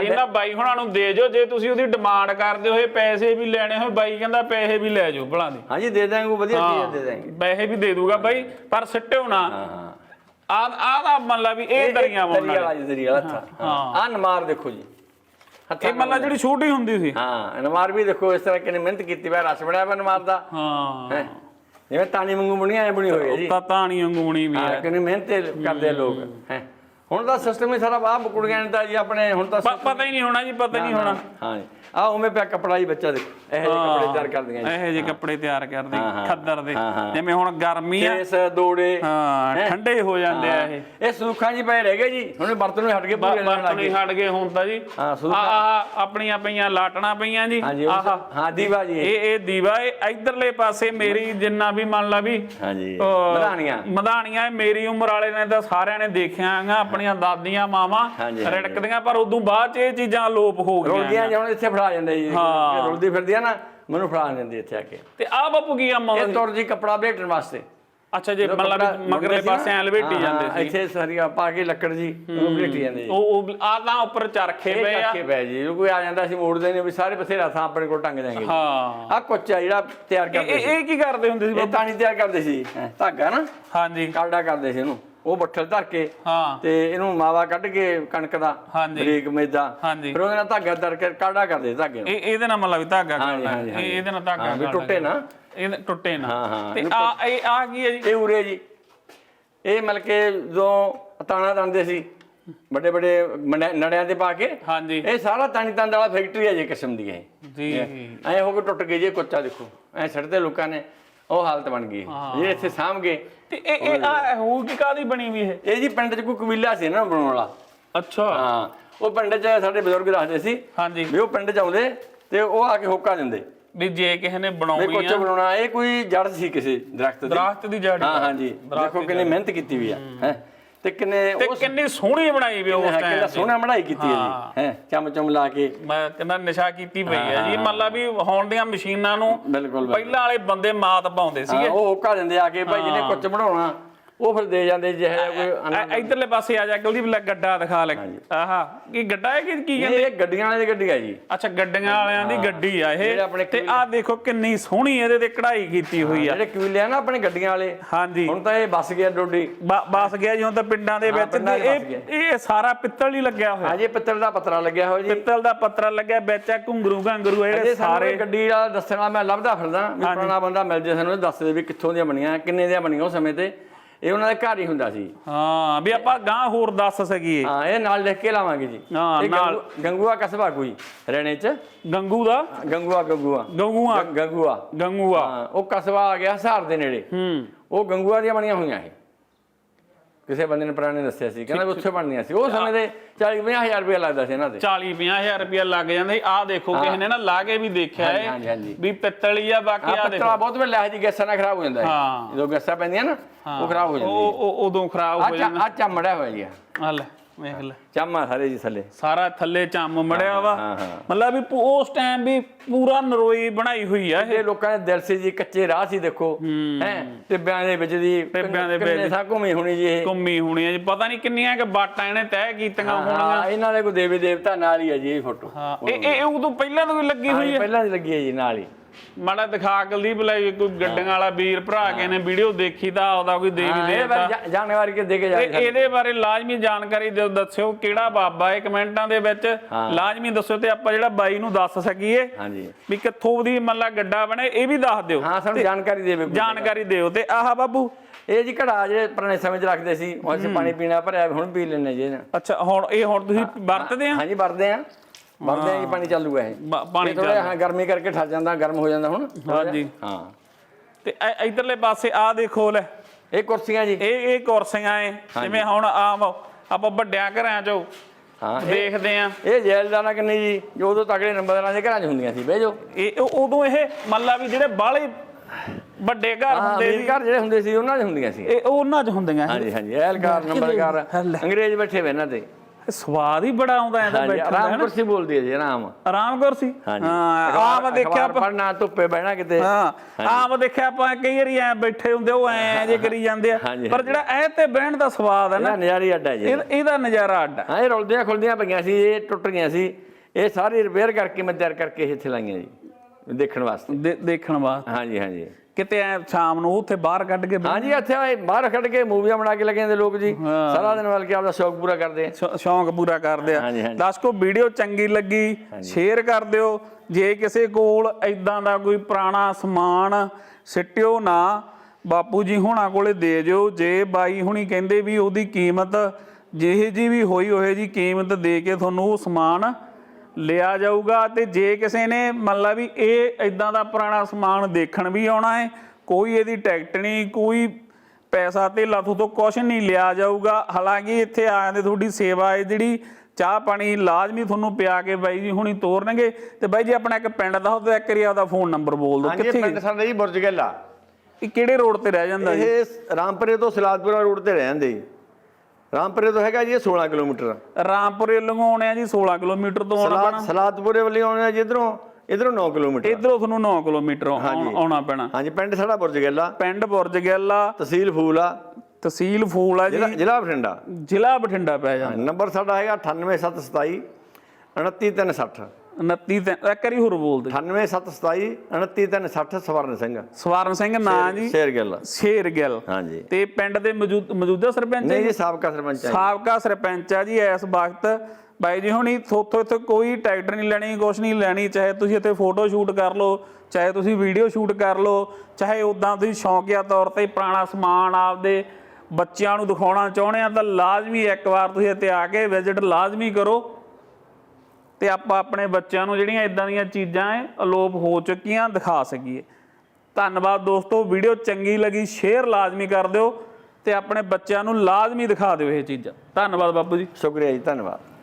ਇਹਨਾਂ ਬਾਈ ਹੁਣਾਂ ਨੂੰ ਦੇ ਜੋ ਜੇ ਤੁਸੀਂ ਉਹਦੀ ਡਿਮਾਂਡ ਕਰਦੇ ਹੋਏ ਪੈਸੇ ਵੀ ਲੈਣੇ ਹੋਏ ਬਾਈ ਕਹਿੰਦਾ ਪੈਸੇ ਵੀ ਲੈ ਜਾਓ ਭਲਾ ਦੀ। ਹਾਂਜੀ ਦੇ ਦਾਂਗੇ ਵਧੀਆ ਚੀਜ਼ ਦੇ ਦਾਂਗੇ ਪੈਸੇ ਵੀ ਦੇ ਦੂਗਾ ਬਾਈ ਪਰ ਸਿੱਟਿਓ ਨਾ। ਹਾਂ ਹਾਂ। ਆ ਆ ਦਾ ਮੰਨ ਲਾ ਵੀ ਇਹ ਦਰੀਆਂ ਵਾਲਾ ਜੀ ਦਰੀ ਵਾਲਾ ਹੱਥ। ਹਾਂ ਆ ਨਮਾਰ ਦੇਖੋ ਜੀ। ਹੱਥਾਂ ਇਹ ਮੰਨ ਲਾ ਜਿਹੜੀ ਛੋਟੀ ਹੁੰਦੀ ਸੀ। ਹਾਂ ਨਮਾਰ ਵੀ ਦੇਖੋ ਇਸ ਤਰ੍ਹਾਂ ਕਿਨੇ ਮਿਹਨਤ ਕੀਤੀ ਵਾ ਰਸ ਬਣਾਇਆ ਵਾ ਨਮਾਰ ਦਾ। ਹਾਂ। ਜਿਵੇਂ ਤਾਣੀ ਵਾਂਗੂ ਬਣੀ ਐ ਬਣੀ ਹੋਈ ਹੈ ਜੀ। ਤਾਂ ਤਾਣੀ ਅੰਗੂਣੀ ਵੀ ਹਾਂ। ਕਿਨੇ ਮਿਹਨਤ ਕਰਦੇ ਲੋਕ। ਹੈ। ਹੁਣ ਦਾ ਸਿਸਟਮ ਹੀ ਸਾਰਾ ਆਹ ਕੁੜੀਆਂ ਨੇ ਤਾਂ ਜੀ ਆਪਣੇ ਹੁਣ ਤਾਂ ਪ- ਪਤਾ ਹੀ ਨਹੀਂ ਹੋਣਾ ਜੀ ਪਤਾ ਹੀ ਨਹੀਂ ਹੋਣਾ। ਹਾਂ ਜੀ। ਆ ਉਵੇਂ ਪਿਆ ਕਪੜਾ ਜੀ ਬੱਚਾ ਦੇਖੋ ਇਹੋ ਜਿਹੇ ਕੱਪੜੇ ਤਿਆਰ ਕਰਦੀਆਂ ਜੀ। ਇਹੋ ਜਿਹੇ ਕੱਪੜੇ ਤਿਆਰ ਕਰਦੇ ਹਾਂ, ਹਾਂ। ਖੱਦਰ ਦੇ। ਹਾਂ, ਹਾਂ। ਜਿਵੇਂ ਹੁਣ ਗਰਮੀ ਆ। ਕੇਸ ਦੋੜੇ। ਹਾਂ ਠੰਡੇ ਹੋ ਜਾਂਦੇ ਆ ਇਹ। ਇਹ ਸੂਖਾਂ ਜੀ ਪਏ ਰਹਿ ਗਏ ਜੀ। ਹੁਣ ਬਰਤਨ ਨੂੰ ਹਟ ਕੇ ਪੂਰੇ ਲੈਣ ਲੱਗ ਬਰਤਨੀ ਗਏ। ਹਟ ਗਏ ਹੁਣ ਤਾਂ ਜੀ। ਹਾਂ। ਆਹ ਆਪਣੀਆਂ ਪਈਆਂ ਲਾਟਣਾ ਪਈਆਂ ਜੀ। ਹਾਂਜੀ ਆਹ। ਹਾਂ ਦੀਵਾ ਜੀ ਇਹ। ਇਹ ਇਹ ਦੀਵਾ ਇਹ ਇਧਰਲੇ ਪਾਸੇ ਮੇਰੀ ਜਿੰਨਾ ਵੀ ਮੰਨ ਲਾ ਵੀ ਹਾਂਜੀ। ਅਹ, ਮਧਾਣੀਆਂ। ਮਧਾਣੀਆਂ ਇਹ ਮੇਰੀ ਉਮਰ ਵਾਲੇ ਨੇ ਤਾਂ ਸਾਰਿਆਂ ਨੇ ਦੇਖਿਆ ਆਂਗਾ ਆਪਣੀਆਂ ਦਾਦੀਆਂ ਮਾਵਾਂ। ਰੜਕਦੀਆਂ ਪਰ ਉਦੋਂ ਬਾਅਦ ਚ ਇਹ ਚੀਜ਼ਾਂ ਲੋਪ ਹੋ ਰੁਲਦੀਆਂ ਗਈਆਂ ਜੀ ਹੁਣ ਇੱਥੇ ਫੜਾ ਜਾਂਦੇ ਜੀ। ਰੁਲਦੀ ਫਿਰਦੀ ਆ ਨਾ ਮੈਨੂੰ ਫੜਾ ਜਾਂਦੀ ਇੱਥੇ ਆ ਕੇ। ਤੇ ਆ ਬਾਪੂ ਕੀ ਆ ਇਹ ਮਗਰ ਤੁਰ ਜੀ ਕੱਪੜਾ ਬਲੇਟਣ ਵਾਸਤੇ। ਅੱਛਾ ਜੇ ਸੀ ਨਾ, ਪਾਸੇ ਐ ਲਵੇਟੀ ਜਾਂਦੇ ਸੀ। ਇੱਥੇ ਸਰੀਆ ਪਾ ਕੇ ਲੱਕੜ ਜੀ ਉਹ ਬਲੇਟੀ ਜਾਂਦੇ ਉਹ ਆ ਤਾਂ ਉੱਪਰ ਚਰਖੇ ਪਏ ਆ। ਚੱਕੇ ਪੈ ਜੀ ਕੋਈ ਆ ਜਾਂਦਾ ਸੀ ਮੋੜਦੇ ਨੇ ਵੀ ਸਾਰੇ ਬਥੇਰਾ ਥਾਂ ਆਪਣੇ ਕੋਲ ਟੰਗ ਜਾਣਗੇ ਹਾਂ। ਆ ਕੋਚਾ ਜਿਹੜਾ ਤਿਆਰ ਕਰਦੇ ਸੀ। ਇਹ ਕੀ ਕਰਦੇ ਹੁੰਦੇ ਸੀ ਇਹ ਤਾਣੀ ਤਿਆਰ ਕਰਦੇ ਸੀ। ਧਾਗਾ ਨਾ। ਹਾਂਜੀ। ਕਾਲਡਾ ਕਰਦੇ ਸੀ ਇਹਨੂੰ ਉਹ ਬੱਠਲ ਧਰ ਕੇ ਹਾਂ। ਤੇ ਇਹਨੂੰ ਮਾਵਾ ਕੱਢ ਕੇ ਕਣਕ ਦਾ। ਬਰੀਕ ਮੈਦਾ। ਫਿਰ ਉਹਦੇ ਨਾਲ ਧਾਗਾ ਦਰ ਕੇ ਕਾਲਡਾ ਕਰਦੇ ਧਾਗੇ ਇਹ ਇਹਦੇ ਨਾਲ ਮਤਲਬ ਧਾਗਾ ਕਰਨਾ ਇਹ-। ਇਹਦੇ ਨਾਲ ਧਾਗਾ ਵੀ। ਟੁੱਟੇ ਨਾ। ਇਹ ਟੁੱਟੇ ਨਾ। ਤੇ ਆ ਇਹ ਆ ਕੀ ਹੈ ਜੀ? ਇਹ ਉਰੇ ਜੀ। ਇਹ ਮਤਲਬ ਕਿ ਜਦੋਂ ਤਾਣਾ ਦੰਦੇ ਸੀ ਵੱਡੇ ਵੱਡੇ ਨੜਿਆਂ ਤੇ ਪਾ ਕੇ ਹਾਂਜੀ। ਇਹ ਸਾਰਾ ਤਾਣੀ ਤੰਦ ਵਾਲਾ ਫੈਕਟਰੀ ਹੈ ਜੀ ਕਿਸਮ ਦੀ ਇਹ। ਜੀ। ਐ ਹੋ ਕੇ ਟੁੱਟ ਗਈ ਜੀ ਕੁੱਚਾ ਦੇਖੋ। ਐ ਛੱਡਦੇ ਲੋਕਾਂ ਨੇ। ਉਹ ਹਾਲਤ ਬਣ ਗਈ ਜਿਹੜੇ ਇੱਥੇ ਸਾਂਭ ਗਏ। ਤੇ ਇਹ ਇਹ ਆ ਹੋ ਕੀ ਕਾਦੀ ਬਣੀ ਵੀ ਇਹ? ਇਹ ਜੀ ਪਿੰਡ 'ਚ ਕੋਈ ਕਬੀਲਾ ਸੀ ਨਾ ਬਣਾਉਣ ਵਾਲਾ। ਅੱਛਾ। ਹਾਂ। ਉਹ ਪਿੰਡ 'ਚ ਸਾਡੇ ਬਜ਼ੁਰਗ ਦੱਸਦੇ ਸੀ ਹਾਂਜੀ। ਵੀ ਉਹ ਪਿੰਡ 'ਚ ਆਉਂਦੇ ਤੇ ਉਹ ਆ ਕੇ ਹੋਕਾ ਦਿੰਦੇ। ਵੀ ਜੇ ਕਿਸੇ ਨੇ ਬਣਾਉਣੀ ਆ। ਬਣਾਉਣਾ ਇਹ ਕੋਈ ਜੜ ਸੀ ਕਿਸੇ ਦਰਖਤ ਦੀ। ਦਰਖਤ ਦੀ ਜੜ ਹਾਂ ਹਾਂਜੀ। ਦੇਖੋ ਕਿੰਨੀ ਮਿਹਨਤ ਕੀਤੀ ਵੀ ਆ ਹੈ। ਤੇ ਕਿੰਨੇ ਤੇ ਕਿੰਨੀ ਸੋਹਣੀ ਬਣਾਈ ਵੀ ਉਸ ਕਿੰਨਾ ਟਾਈਮ ਸੋਹਣਾ ਮੜਾਈ ਕੀਤੀ ਹੈ ਹਾਂ। ਜੀ। ਹੈ। ਚਮ ਚਮ ਲਾ ਕੇ। ਮੈਂ ਕਹਿੰਦਾ ਨਸ਼ਾ ਕੀਤੀ ਪਈ ਹੈ ਜੀ। ਮੰਨ ਲਾ ਵੀ ਹੁਣ ਦੀਆਂ ਮਸ਼ੀਨਾਂ ਨੂੰ ਪਹਿਲਾਂ ਵਾਲੇ ਬੰਦੇ ਮਾਤ ਪਾਉਂਦੇ ਸੀਗੇ। ਉਹ ਹੁੱਕਾ ਦਿੰਦੇ ਆ ਕੇ ਭਾਈ ਜਿਹਨੇ ਕੁੱਚ ਬਣਾਉਣਾ ਉਹ ਫਿਰ ਦੇ ਜਾਂਦੇ ਜਿਹੇ ਕੋਈ ਇਧਰਲੇ ਪਾਸੇ ਆ ਜਾ ਕੇ ਉਹਦੀ ਵੀ ਲੈ ਗੱਡਾ ਦਿਖਾ ਲੈ। ਆਹਾ ਕੀ ਗੱਡਾ ਹੈ ਕਿ ਕੀ ਕਹਿੰਦੇ? ਇਹ ਗੱਡੀਆਂ ਵਾਲੇ ਦੀ ਗੱਡੀ ਆ ਜੀ। ਅੱਛਾ ਗੱਡੀਆਂ ਵਾਲਿਆਂ ਦੀ ਗੱਡੀ ਆ ਇਹ। ਤੇ ਆਹ ਦੇਖੋ ਕਿੰਨੀ ਸੋਹਣੀ ਇਹਦੇ ਤੇ ਕਢਾਈ ਕੀਤੀ ਹੋਈ ਆ। ਜਿਹੜੇ ਕਿਉਲੇ ਆ ਨਾ ਆਪਣੇ ਗੱਡੀਆਂ ਵਾਲੇ। ਹਾਂਜੀ। ਹੁਣ ਤਾਂ ਇਹ ਬੱਸ ਗਿਆ ਡੋਡੀ। ਬਸ ਗਿਆ ਜਿਉਂ ਤਾਂ ਪਿੰਡਾਂ ਦੇ ਵਿੱਚ। ਇਹ ਇਹ ਸਾਰਾ ਪਿੱਤਲ ਹੀ ਲੱਗਿਆ ਹੋਇਆ। ਅਜੇ ਪਿੱਤਲ ਦਾ ਪਤਰਾ ਲੱਗਿਆ ਹੋਇਆ ਜੀ। ਪਿੱਤਲ ਦਾ ਪੱਤਰ ਲੱਗਿਆ ਵਿੱਚ ਆ ਘੁੰਗਰੂ ਘਾਂਗਰੂ ਇਹ ਜਿਹੜੇ ਸਾਰੇ। ਗੱਡੀ ਵਾਲਾ ਦੱਸਣਾ ਮੈਂ ਲੱਭਦਾ ਫਿਰਦਾ। ਵੀ ਪੁਰਾਣਾ ਬੰਦਾ ਮਿਲ ਜੇ ਸਾਨੂੰ ਇਹ ਦੱਸ ਦੇ ਵੀ ਕਿੱਥੋਂ ਦੀਆਂ ਬਣੀਆਂ ਕਿੰਨੇ ਦੀਆਂ ਬਣੀਆਂ ਉਸ ਸਮੇਂ ਤੇ। ਇਹ ਉਹਨਾਂ ਦੇ ਘਰ ਹੀ ਹੁੰਦਾ ਸੀ। ਹਾਂ ਵੀ ਆਪਾਂ ਗਾਂ ਹੋਰ ਦੱਸ ਸਕੀਏ। ਹਾਂ ਇਹ ਨਾਲ ਲਿਖ ਕੇ ਲਾਵਾਂਗੇ ਜੀ। ਹਾਂ, ਨਾਲ। ਗੰਗੂ- ਗੰਗੂਆ ਕਸਬਾ ਕੋਈ ਹਰਿਆਣੇ ਚ? ਗੰਗੂ ਦਾ? ਗੰਗੂਆ ਗੰਗੂਆ। ਗੰਗੂਆ। ਗੰਗੂਆ। ਗੰਗੂਆ। ਉਹ ਕਸਬਾ ਆ ਗਿਆ ਹਿਸਾਰ ਦੇ ਨੇੜੇ। ਹੂੰ। ਉਹ ਗੰਗੂਆ ਦੀਆਂ ਬਣੀਆਂ ਹੋਈਆਂ ਇਹ। ਕਿਸੇ ਬੰਦੇ ਨੇ ਪੁਰਾਣੇ ਦੱਸਿਆ ਸੀ ਕਹਿੰਦਾ ਵੀ ਉੱਥੇ ਬਣਨੀਆਂ ਸੀ। ਉਹ ਸਮੇਂ ਦੇ 40 ਹਜ਼ਾਰ ਰੁਪਏ ਲੱਗਦਾ ਸੀ ਇਹਨਾਂ ਤੇ 40 50000 ਰੁਪਇਆ ਲੱਗ ਜਾਂਦਾ ਆਹ ਦੇਖੋ ਕਿਸੇ ਨੇ ਨਾ ਲਾ ਕੇ ਵੀ ਦੇਖਿਆ ਹੈ। ਵੀ ਪਿੱਤਲੀ ਆ ਬਾਕੀ ਆ ਦੇਖੋ। ਬਹੁਤ ਵੇਲੇ ਹੈ ਜੀ ਗੈਸਾਂ ਨਾਲ ਖਰਾਬ ਹੋ ਜਾਂਦਾ ਹੈ ਹਾਂ। ਜਦੋਂ ਗੈਸਾਂ ਪੈਂਦੀਆਂ ਨਾ ਉਹ ਖਰਾਬ ਹੋ ਜਾਂਦੀ ਉਹ ਉਦੋਂ ਖਰਾਬ ਹੋ ਜਾਂਦਾ। ਆ ਚਮੜਿਆ ਹੋਇਆ ਜੀ। ਆ ਆ ਲੈ। ਵੇਖ ਲੈ। ਚਮਾ ਸਾਰੇ ਜੀ ਥੱਲੇ। ਸਾਰਾ ਥੱਲੇ ਚੰਮ ਮੜਿਆ ਵਾ। ਹਾਂ, ਹਾਂ। ਮਤਲਬ ਵੀ ਪੂ- ਉਸ ਟਾਈਮ ਵੀ ਪੂਰਾ ਨਰੋਈ ਬਣਾਈ ਹੋਈ ਆ ਇਹ। ਇਹ ਲੋਕਾਂ ਦੇ ਦਿਲ ਸੀ ਜੀ ਕੱਚੇ ਰਾਹ ਸੀ ਦੇਖੋ। ਹੈ। ਟਿੱਬਿਆਂ ਦੇ ਵਿੱਚ ਦੀ ਟਿੱਬਿਆਂ ਦੇ ਕਿੰਨੇ ਵਿੱਚ। ਥਾਂ ਘੁੰਮੀ ਹੋਣੀ ਜੀ ਇਹ। ਘੁੰਮੀ ਹੋਣੀ ਆ ਜੀ। ਪਤਾ ਨਹੀਂ ਕਿੰਨੀਆਂ ਕਿ ਬਾਟਾਂ ਇਹਨੇ ਤੈਅ ਕੀਤੀਆਂ ਹੋਣਗੀਆਂ ਹਾਂ ਇਹਨਾਂ ਦੇ ਕੋਈ ਦੇਵੀ ਦੇਵਤਾ ਨਾਲ ਹੀ ਹੈ ਜੀ ਇਹ ਫੋਟੋ ਹਾਂ ਇਹ ਇਹ ਉਦੋਂ ਪਹਿਲਾਂ ਤੋਂ ਹੀ ਲੱਗੀ ਹੋਈ ਹੈ ਪਹਿਲਾਂ ਦੀ ਲੱਗੀ ਹੈ ਜੀ ਨਾਲ ਹੀ। ਮਾੜਾ ਦਿਖਾ ਕੁਲਦੀਪ ਲੈ ਜੇ ਕੋਈ ਗੱਡੀਆਂ ਵਾਲਾ ਵੀਰ ਭਰਾ ਕੇ ਨੇ ਵੀਡੀਓ ਦੇਖੀ ਤਾਂ ਆਉਦਾ ਕੋਈ ਹਾਂ, ਇਹ ਦੇਵਤਾ ਵਾਰ ਜਾ- ਕੇ ਦੇ ਕੇ ਤੇ ਜਾਏ ਇਹਦੇ ਬਾਰੇ ਲਾਜ਼ਮੀ ਜਾਣਕਾਰੀ ਦਿਓ ਦੱਸਿਓ ਕਿਹੜਾ ਬਾਬਾ ਹੈ ਕਮੈਂਟਾਂ ਦੇ ਵਿੱਚ। ਲਾਜ਼ਮੀ ਦੱਸਿਓ ਤੇ ਆਪਾਂ ਜਿਹੜਾ ਬਾਈ ਨੂੰ ਦੱਸ ਸਕੀਏ ਹਾਂਜੀ। ਵੀ ਕਿੱਥੋਂ ਦੀ ਮੱਲਾ ਗੱਡਾ ਬਣੇ ਇਹ ਵੀ ਦੱਸ ਦਿਓ। ਹਾਂ ਸਾਨੂੰ ਜਾਣਕਾਰੀ ਦੇਵੇ। ਜਾਣਕਾਰੀ ਦਿਓ ਤੇ ਆਹ ਬਾਬੂ। ਇਹ ਜੀ ਘੜਾ ਜਿਹੜੇ ਪੁਰਾਣੇ ਸਮੇਂ 'ਚ ਰੱਖਦੇ ਸੀ ਉਹ 'ਚ ਪਾਣੀ ਪੀਣਾ ਭਰਿਆ ਹੁਣ ਪੀ ਲੈਣੇ ਜੀ। ਅੱਛਾ ਹੁਣ ਇਹ ਹੁਣ ਤੁਸੀਂ ਵਰਤਦੇ ਆ? ਹਾਂਜੀ ਵਰਦੇ ਆ। ਵਰਦੇ ਆ ਜੀ ਪਾਣੀ ਚਾਲੂ ਹੈ ਇਹ? ਬ- ਪਾਣੀ ਥੋੜਾ ਹਾਂ ਗਰਮੀ ਕਰਕੇ ਠਰ ਜਾਂਦਾ ਗਰਮ ਹੋ ਜਾਂਦਾ ਹੁਣ। ਹਾਂਜੀ। ਹਾਂ। ਤੇ ਇਧਰਲੇ ਪਾਸੇ ਆਹ ਦੇਖੋ ਲੈ। ਇਹ ਕੁਰਸੀਆਂ ਜੀ। ਇਹ ਇਹ ਕੁਰਸੀਆਂ ਏ। ਜਿਵੇਂ ਹੁਣ ਆਮ ਆਪਾਂ ਵੱਡਿਆਂ ਘਰਾਂ ਚੋਂ ਹਾਂ ਇਹ- ਦੇਖਦੇ ਆ। ਇਹ ਜੈਲਦਾਨਾ ਕਿੰਨੀ ਜੀ ਜੋ ਉਦੋਂ ਤਗੜੇ ਨੰਬਰਦਾਰਾਂ ਦੇ ਘਰਾਂ 'ਚ ਹੁੰਦੀਆਂ ਸੀ। ਬਹਿ ਜਾਓ। ਇਹ ਉਹ- ਉਦੋਂ ਇਹ ਮੰਨ ਲਾ ਵੀ ਜਿਹੜੇ ਬਾਹਲੇ ਵੱਡੇ ਘਰ ਹਾਂ ਹੁੰਦੇ ਅਮੀਰ ਸੀ। ਘਰ ਜਿਹੜੇ ਹੁੰਦੇ ਸੀ ਉਹਨਾਂ 'ਚ ਹੁੰਦੀਆਂ ਸੀ। ਇਹ ਉਹਨਾਂ 'ਚ ਹੁੰਦੀਆਂ ਸੀ। ਹਾਂਜੀ ਹਾਂਜੀ। ਐਲਕਾਰ ਨੰਬਰਕਾਰ ਲੈ। ਅੰਗਰੇਜ਼ ਬੈਠੇ ਹੋਏ ਇਹਨਾਂ ਤੇ ਸਵਾਦ ਹੀ ਬੜਾ ਆਉਂਦਾ ਐਂ ਤਾਂ ਹਾਂਜੀ ਬੈਠਣ ਦਾ ਆਰਾਮ ਕੁਰਸੀ ਬੋਲਦੀ ਹੈ ਜੀ ਆਰਾਮ। ਆਰਾਮ ਕੁਰਸੀ? ਹਾਂਜੀ। ਹਾਂ ਆਮ ਦੇਖਿਆ ਆਪਾਂ ਪੜਨਾ ਧੁੱਪੇ ਬਹਿਣਾ ਕਿਤੇ। ਹਾਂ ਆਮ ਦੇਖਿਆ ਆਪਾਂ ਕਈ ਵਾਰੀ ਐ ਬੈਠੇ ਹੁੰਦੇ ਉਹ ਐ ਜੇ ਕਰੀ ਜਾਂਦੇ ਆ। ਹਾਂਜੀ, ਪਰ ਜਿਹੜਾ ਐ ਤੇ ਬਹਿਣ ਦਾ ਸਵਾਦ ਹੈ ਨਾ ਇਹਦਾ ਨਜ਼ਾਰਾ ਅੱਡਾ ਜੀ। ਇਹ- ਇਹਦਾ ਨਜ਼ਾਰਾ ਅੱਡ ਆ ਹਾਂ ਇਹ ਰੁਲਦੀਆਂ ਖੁੱਲਦੀਆਂ ਪਈਆਂ ਸੀ ਇਹ ਟੁੱਟ ਗਈਆਂ ਸੀ। ਇਹ ਸਾਰੀ ਰਿਪੇਅਰ ਕਰਕੇ ਮੈਂ ਤਿਆਰ ਕਰਕੇ ਇੱਥੇ ਲਾਈਆਂ ਜੀ ਦੇਖਣ ਵਾਸਤੇ। ਦੇ- ਦੇਖਣ ਵਾਸਤੇ। ਹਾਂਜੀ ਹਾਂਜੀ। ਕਿਤੇ ਐ ਸ਼ਾਮ ਨੂੰ ਉੱਥੇ ਬਾਹਰ ਕੱਢ ਕੇ ਹਾਂਜੀ ਇੱਥੇ ਆਏ ਬਾਹਰ ਖੜ ਕੇ ਮੂਵੀਆਂ ਬਣਾ ਕੇ ਲੱਗੇ ਜਾਂਦੇ ਲੋਕ ਜੀ। ਸਾਰਾ ਦਿਨ ਵੱਲ ਕੇ ਆਪਦਾ ਸ਼ੌਕ ਪੂਰਾ ਕਰਦੇ ਆ। ਸ਼ੌਂਕ ਪੂਰਾ ਕਰਦੇ ਆ। ਹਾਂਜੀ। ਦਰਸ਼ਕੋ ਵੀਡੀਓ ਚੰਗੀ ਲੱਗੀ ਸ਼ੇਅਰ ਕਰ ਦਿਓ। ਜੇ ਕਿਸੇ ਕੋਲ ਐਦਾਂ ਦਾ ਕੋਈ ਪੁਰਾਣਾ ਸਮਾਨ ਸਿੱਟਿਓ ਨਾ ਬਾਪੂ ਜੀ ਹੁਣਾਂ ਕੋਲੇ ਦੇ ਜਿਓ। ਜੇ ਬਾਈ ਹੁਣੀ ਕਹਿੰਦੇ ਵੀ ਉਹਦੀ ਕੀਮਤ ਜਿਹੇ ਜੀ ਵੀ ਹੋਈ ਹੋਏ ਜੀ ਕੀਮਤ ਦੇ ਕੇ ਤੁਹਾਨੂੰ ਉਹ ਸਮਾਨ ਲਿਆ ਜਾਊਗਾ ਤੇ ਜੇ ਕਿਸੇ ਨੇ ਮੰਨ ਲਾ ਵੀ ਇਹ ਐਦਾਂ ਦਾ ਪੁਰਾਣਾ ਸਮਾਨ ਦੇਖਣ ਵੀ ਆਉਣਾ ਹੈ ਕੋਈ ਇਹਦੀ ਟਿਕਟ ਨਹੀਂ ਕੋਈ ਪੈਸਾ ਤੇ ਲਾਥੋਂ ਤੋਂ ਕੁਛ ਨਹੀਂ ਲਿਆ ਜਾਊਗਾ। ਹਾਲਾਂਕਿ ਇੱਥੇ ਆਇਆਂ ਦੇ ਤੁਹਾਡੀ ਸੇਵਾ ਹੈ ਜਿਹੜੀ ਚਾਹ ਪਾਣੀ ਲਾਜ਼ਮੀ ਤੁਹਾਨੂੰ ਪਿਆ ਕੇ ਬਾਈ ਜੀ ਹੁਣੀ ਤੋਰਨਗੇ। ਤੇ ਬਾਈ ਜੀ ਆਪਣਾ ਇੱਕ ਪਿੰਡ ਦਾ ਤੇ ਇੱਕ ਵਾਰੀ ਆਪਦਾ ਫੋਨ ਨੰਬਰ ਬੋਲ ਦਿਓ। ਹਾਂਜੀ ਕਿੱਥੇ ਪਿੰਡ ਸਾਡਾ ਜੀ ਬੁਰਜ ਗੱਲਾ ਇਹ ਕਿਹੜੇ ਰੋਡ ਤੇ ਰਹਿ ਜਾਂਦਾ ਜੀ? ਇਹ ਰਾਮਪੁਰੇ ਤੋਂ ਸਲਾਦਪੁਰਾ ਰੋਡ ਤੇ ਰਹਿ ਜਾਂਦੇ ਜੀ। ਰਾਮਪੁਰੇ ਤੋਂ ਹੈਗਾ ਜੀ ਇਹ 16 ਕਿਲੋਮੀਟਰ। ਰਾਮਪੁਰੇ ਲੰਘਾਉਣੇ ਆ ਜੀ 16 ਕਿਲੋਮੀਟਰ ਤੋਂ ਆਉਣਾ ਪੈਣਾ। ਸਲਾਦਪੁਰੇ ਵੱਲੇ ਆਉਣਾ ਜੀ ਇਧਰੋਂ ਇਧਰੋਂ 9 ਕਿਲੋਮੀਟਰ। ਇਧਰੋਂ ਤੁਹਾਨੂੰ 9 ਕਿਲੋਮੀਟਰ ਆਉਣ- ਪੈਣਾ। ਹਾਂਜੀ ਪਿੰਡ ਸਾਡਾ ਬੁਰਜ ਗੱਲਾ ਪਿੰਡ ਬੁਰਜ ਗਿੱਲ ਤਹਿਸੀਲ ਫੂਲ ਆ। ਤਹਿਸੀਲ ਫੂਲ ਆ ਜੀ। ਜ਼ਿਲ੍ਹਾ ਜ਼ਿਲ੍ਹਾ ਬਠਿੰਡਾ। ਜ਼ਿਲ੍ਹਾ ਬਠਿੰਡਾ ਪੈ ਜਾਂਦਾ। ਨੰਬਰ ਸਾਡਾ ਹੈਗਾ 98727 29360 29 ਤੇ ਇੱਕ ਵਾਰੀ ਹੋਰ ਬੋਲ ਦਿਓ 98727 29360 ਸਵਰਨ ਸਿੰਘ। ਸਵਾਰਨ ਸਿੰਘ ਨਾਂ ਜੀ। ਸ਼ੇਰ ਗਿੱਲ। ਸ਼ੇਰ ਗਿੱਲ। ਹਾਂਜੀ। ਤੇ ਪਿੰਡ ਦੇ ਮੌਜੂਦ ਸਰਪੰਚ ਨਹੀਂ ਜੀ ਸਾਬਕਾ ਸਰਪੰਚ ਹੈ ਸਾਬਕਾ ਸਰਪੰਚ ਆ ਜੀ ਇਸ ਵਕਤ। ਬਾਈ ਜੀ ਹੁਣੀ ਥੋਥੋਂ ਇੱਥੇ ਕੋਈ ਟਰੈਕਟਰ ਨਹੀਂ ਲੈਣੀ ਕੁਛ ਨਹੀਂ ਲੈਣੀ। ਚਾਹੇ ਤੁਸੀਂ ਇੱਥੇ ਫੋਟੋ ਸ਼ੂਟ ਕਰ ਲਓ ਚਾਹੇ ਤੁਸੀਂ ਵੀਡੀਓ ਸ਼ੂਟ ਕਰ ਲਓ ਚਾਹੇ ਉਦਾਂ ਤੁਸੀਂ ਸ਼ੌਕੀਆ ਤੌਰ ਤੇ ਪੁਰਾਣਾ ਸਮਾਨ ਆਪਦੇ ਬੱਚਿਆਂ ਨੂੰ ਦਿਖਾਉਣਾ ਚਾਹੁੰਦੇ ਆ ਤਾਂ ਲਾਜ਼ਮੀ ਇੱਕ ਵਾਰ ਤੁਸੀਂ ਇੱਥੇ ਆ ਕੇ ਵਿਜ਼ਿਟ ਲਾਜ਼ਮੀ ਕਰੋ। ਤੇ ਆਪਾਂ ਆਪਣੇ ਬੱਚਿਆਂ ਨੂੰ ਜਿਹੜੀਆਂ ਇਦਾਂ ਦੀਆਂ ਚੀਜ਼ਾਂ ਐ ਅਲੋਪ ਹੋ ਚੁੱਕੀਆਂ ਦਿਖਾ ਸਕੀਏ। ਧੰਨਵਾਦ ਦੋਸਤੋ, ਵੀਡੀਓ ਚੰਗੀ ਲੱਗੀ, ਸ਼ੇਅਰ ਲਾਜ਼ਮੀ ਕਰ ਦਿਓ ਤੇ ਆਪਣੇ ਬੱਚਿਆਂ ਨੂੰ ਲਾਜ਼ਮੀ ਦਿਖਾ ਦਿਓ ਇਹ ਚੀਜ਼ਾਂ। ਧੰਨਵਾਦ ਬਾਪੂ ਜੀ। ਸ਼ੁਕਰੀਆ ਜੀ, ਧੰਨਵਾਦ।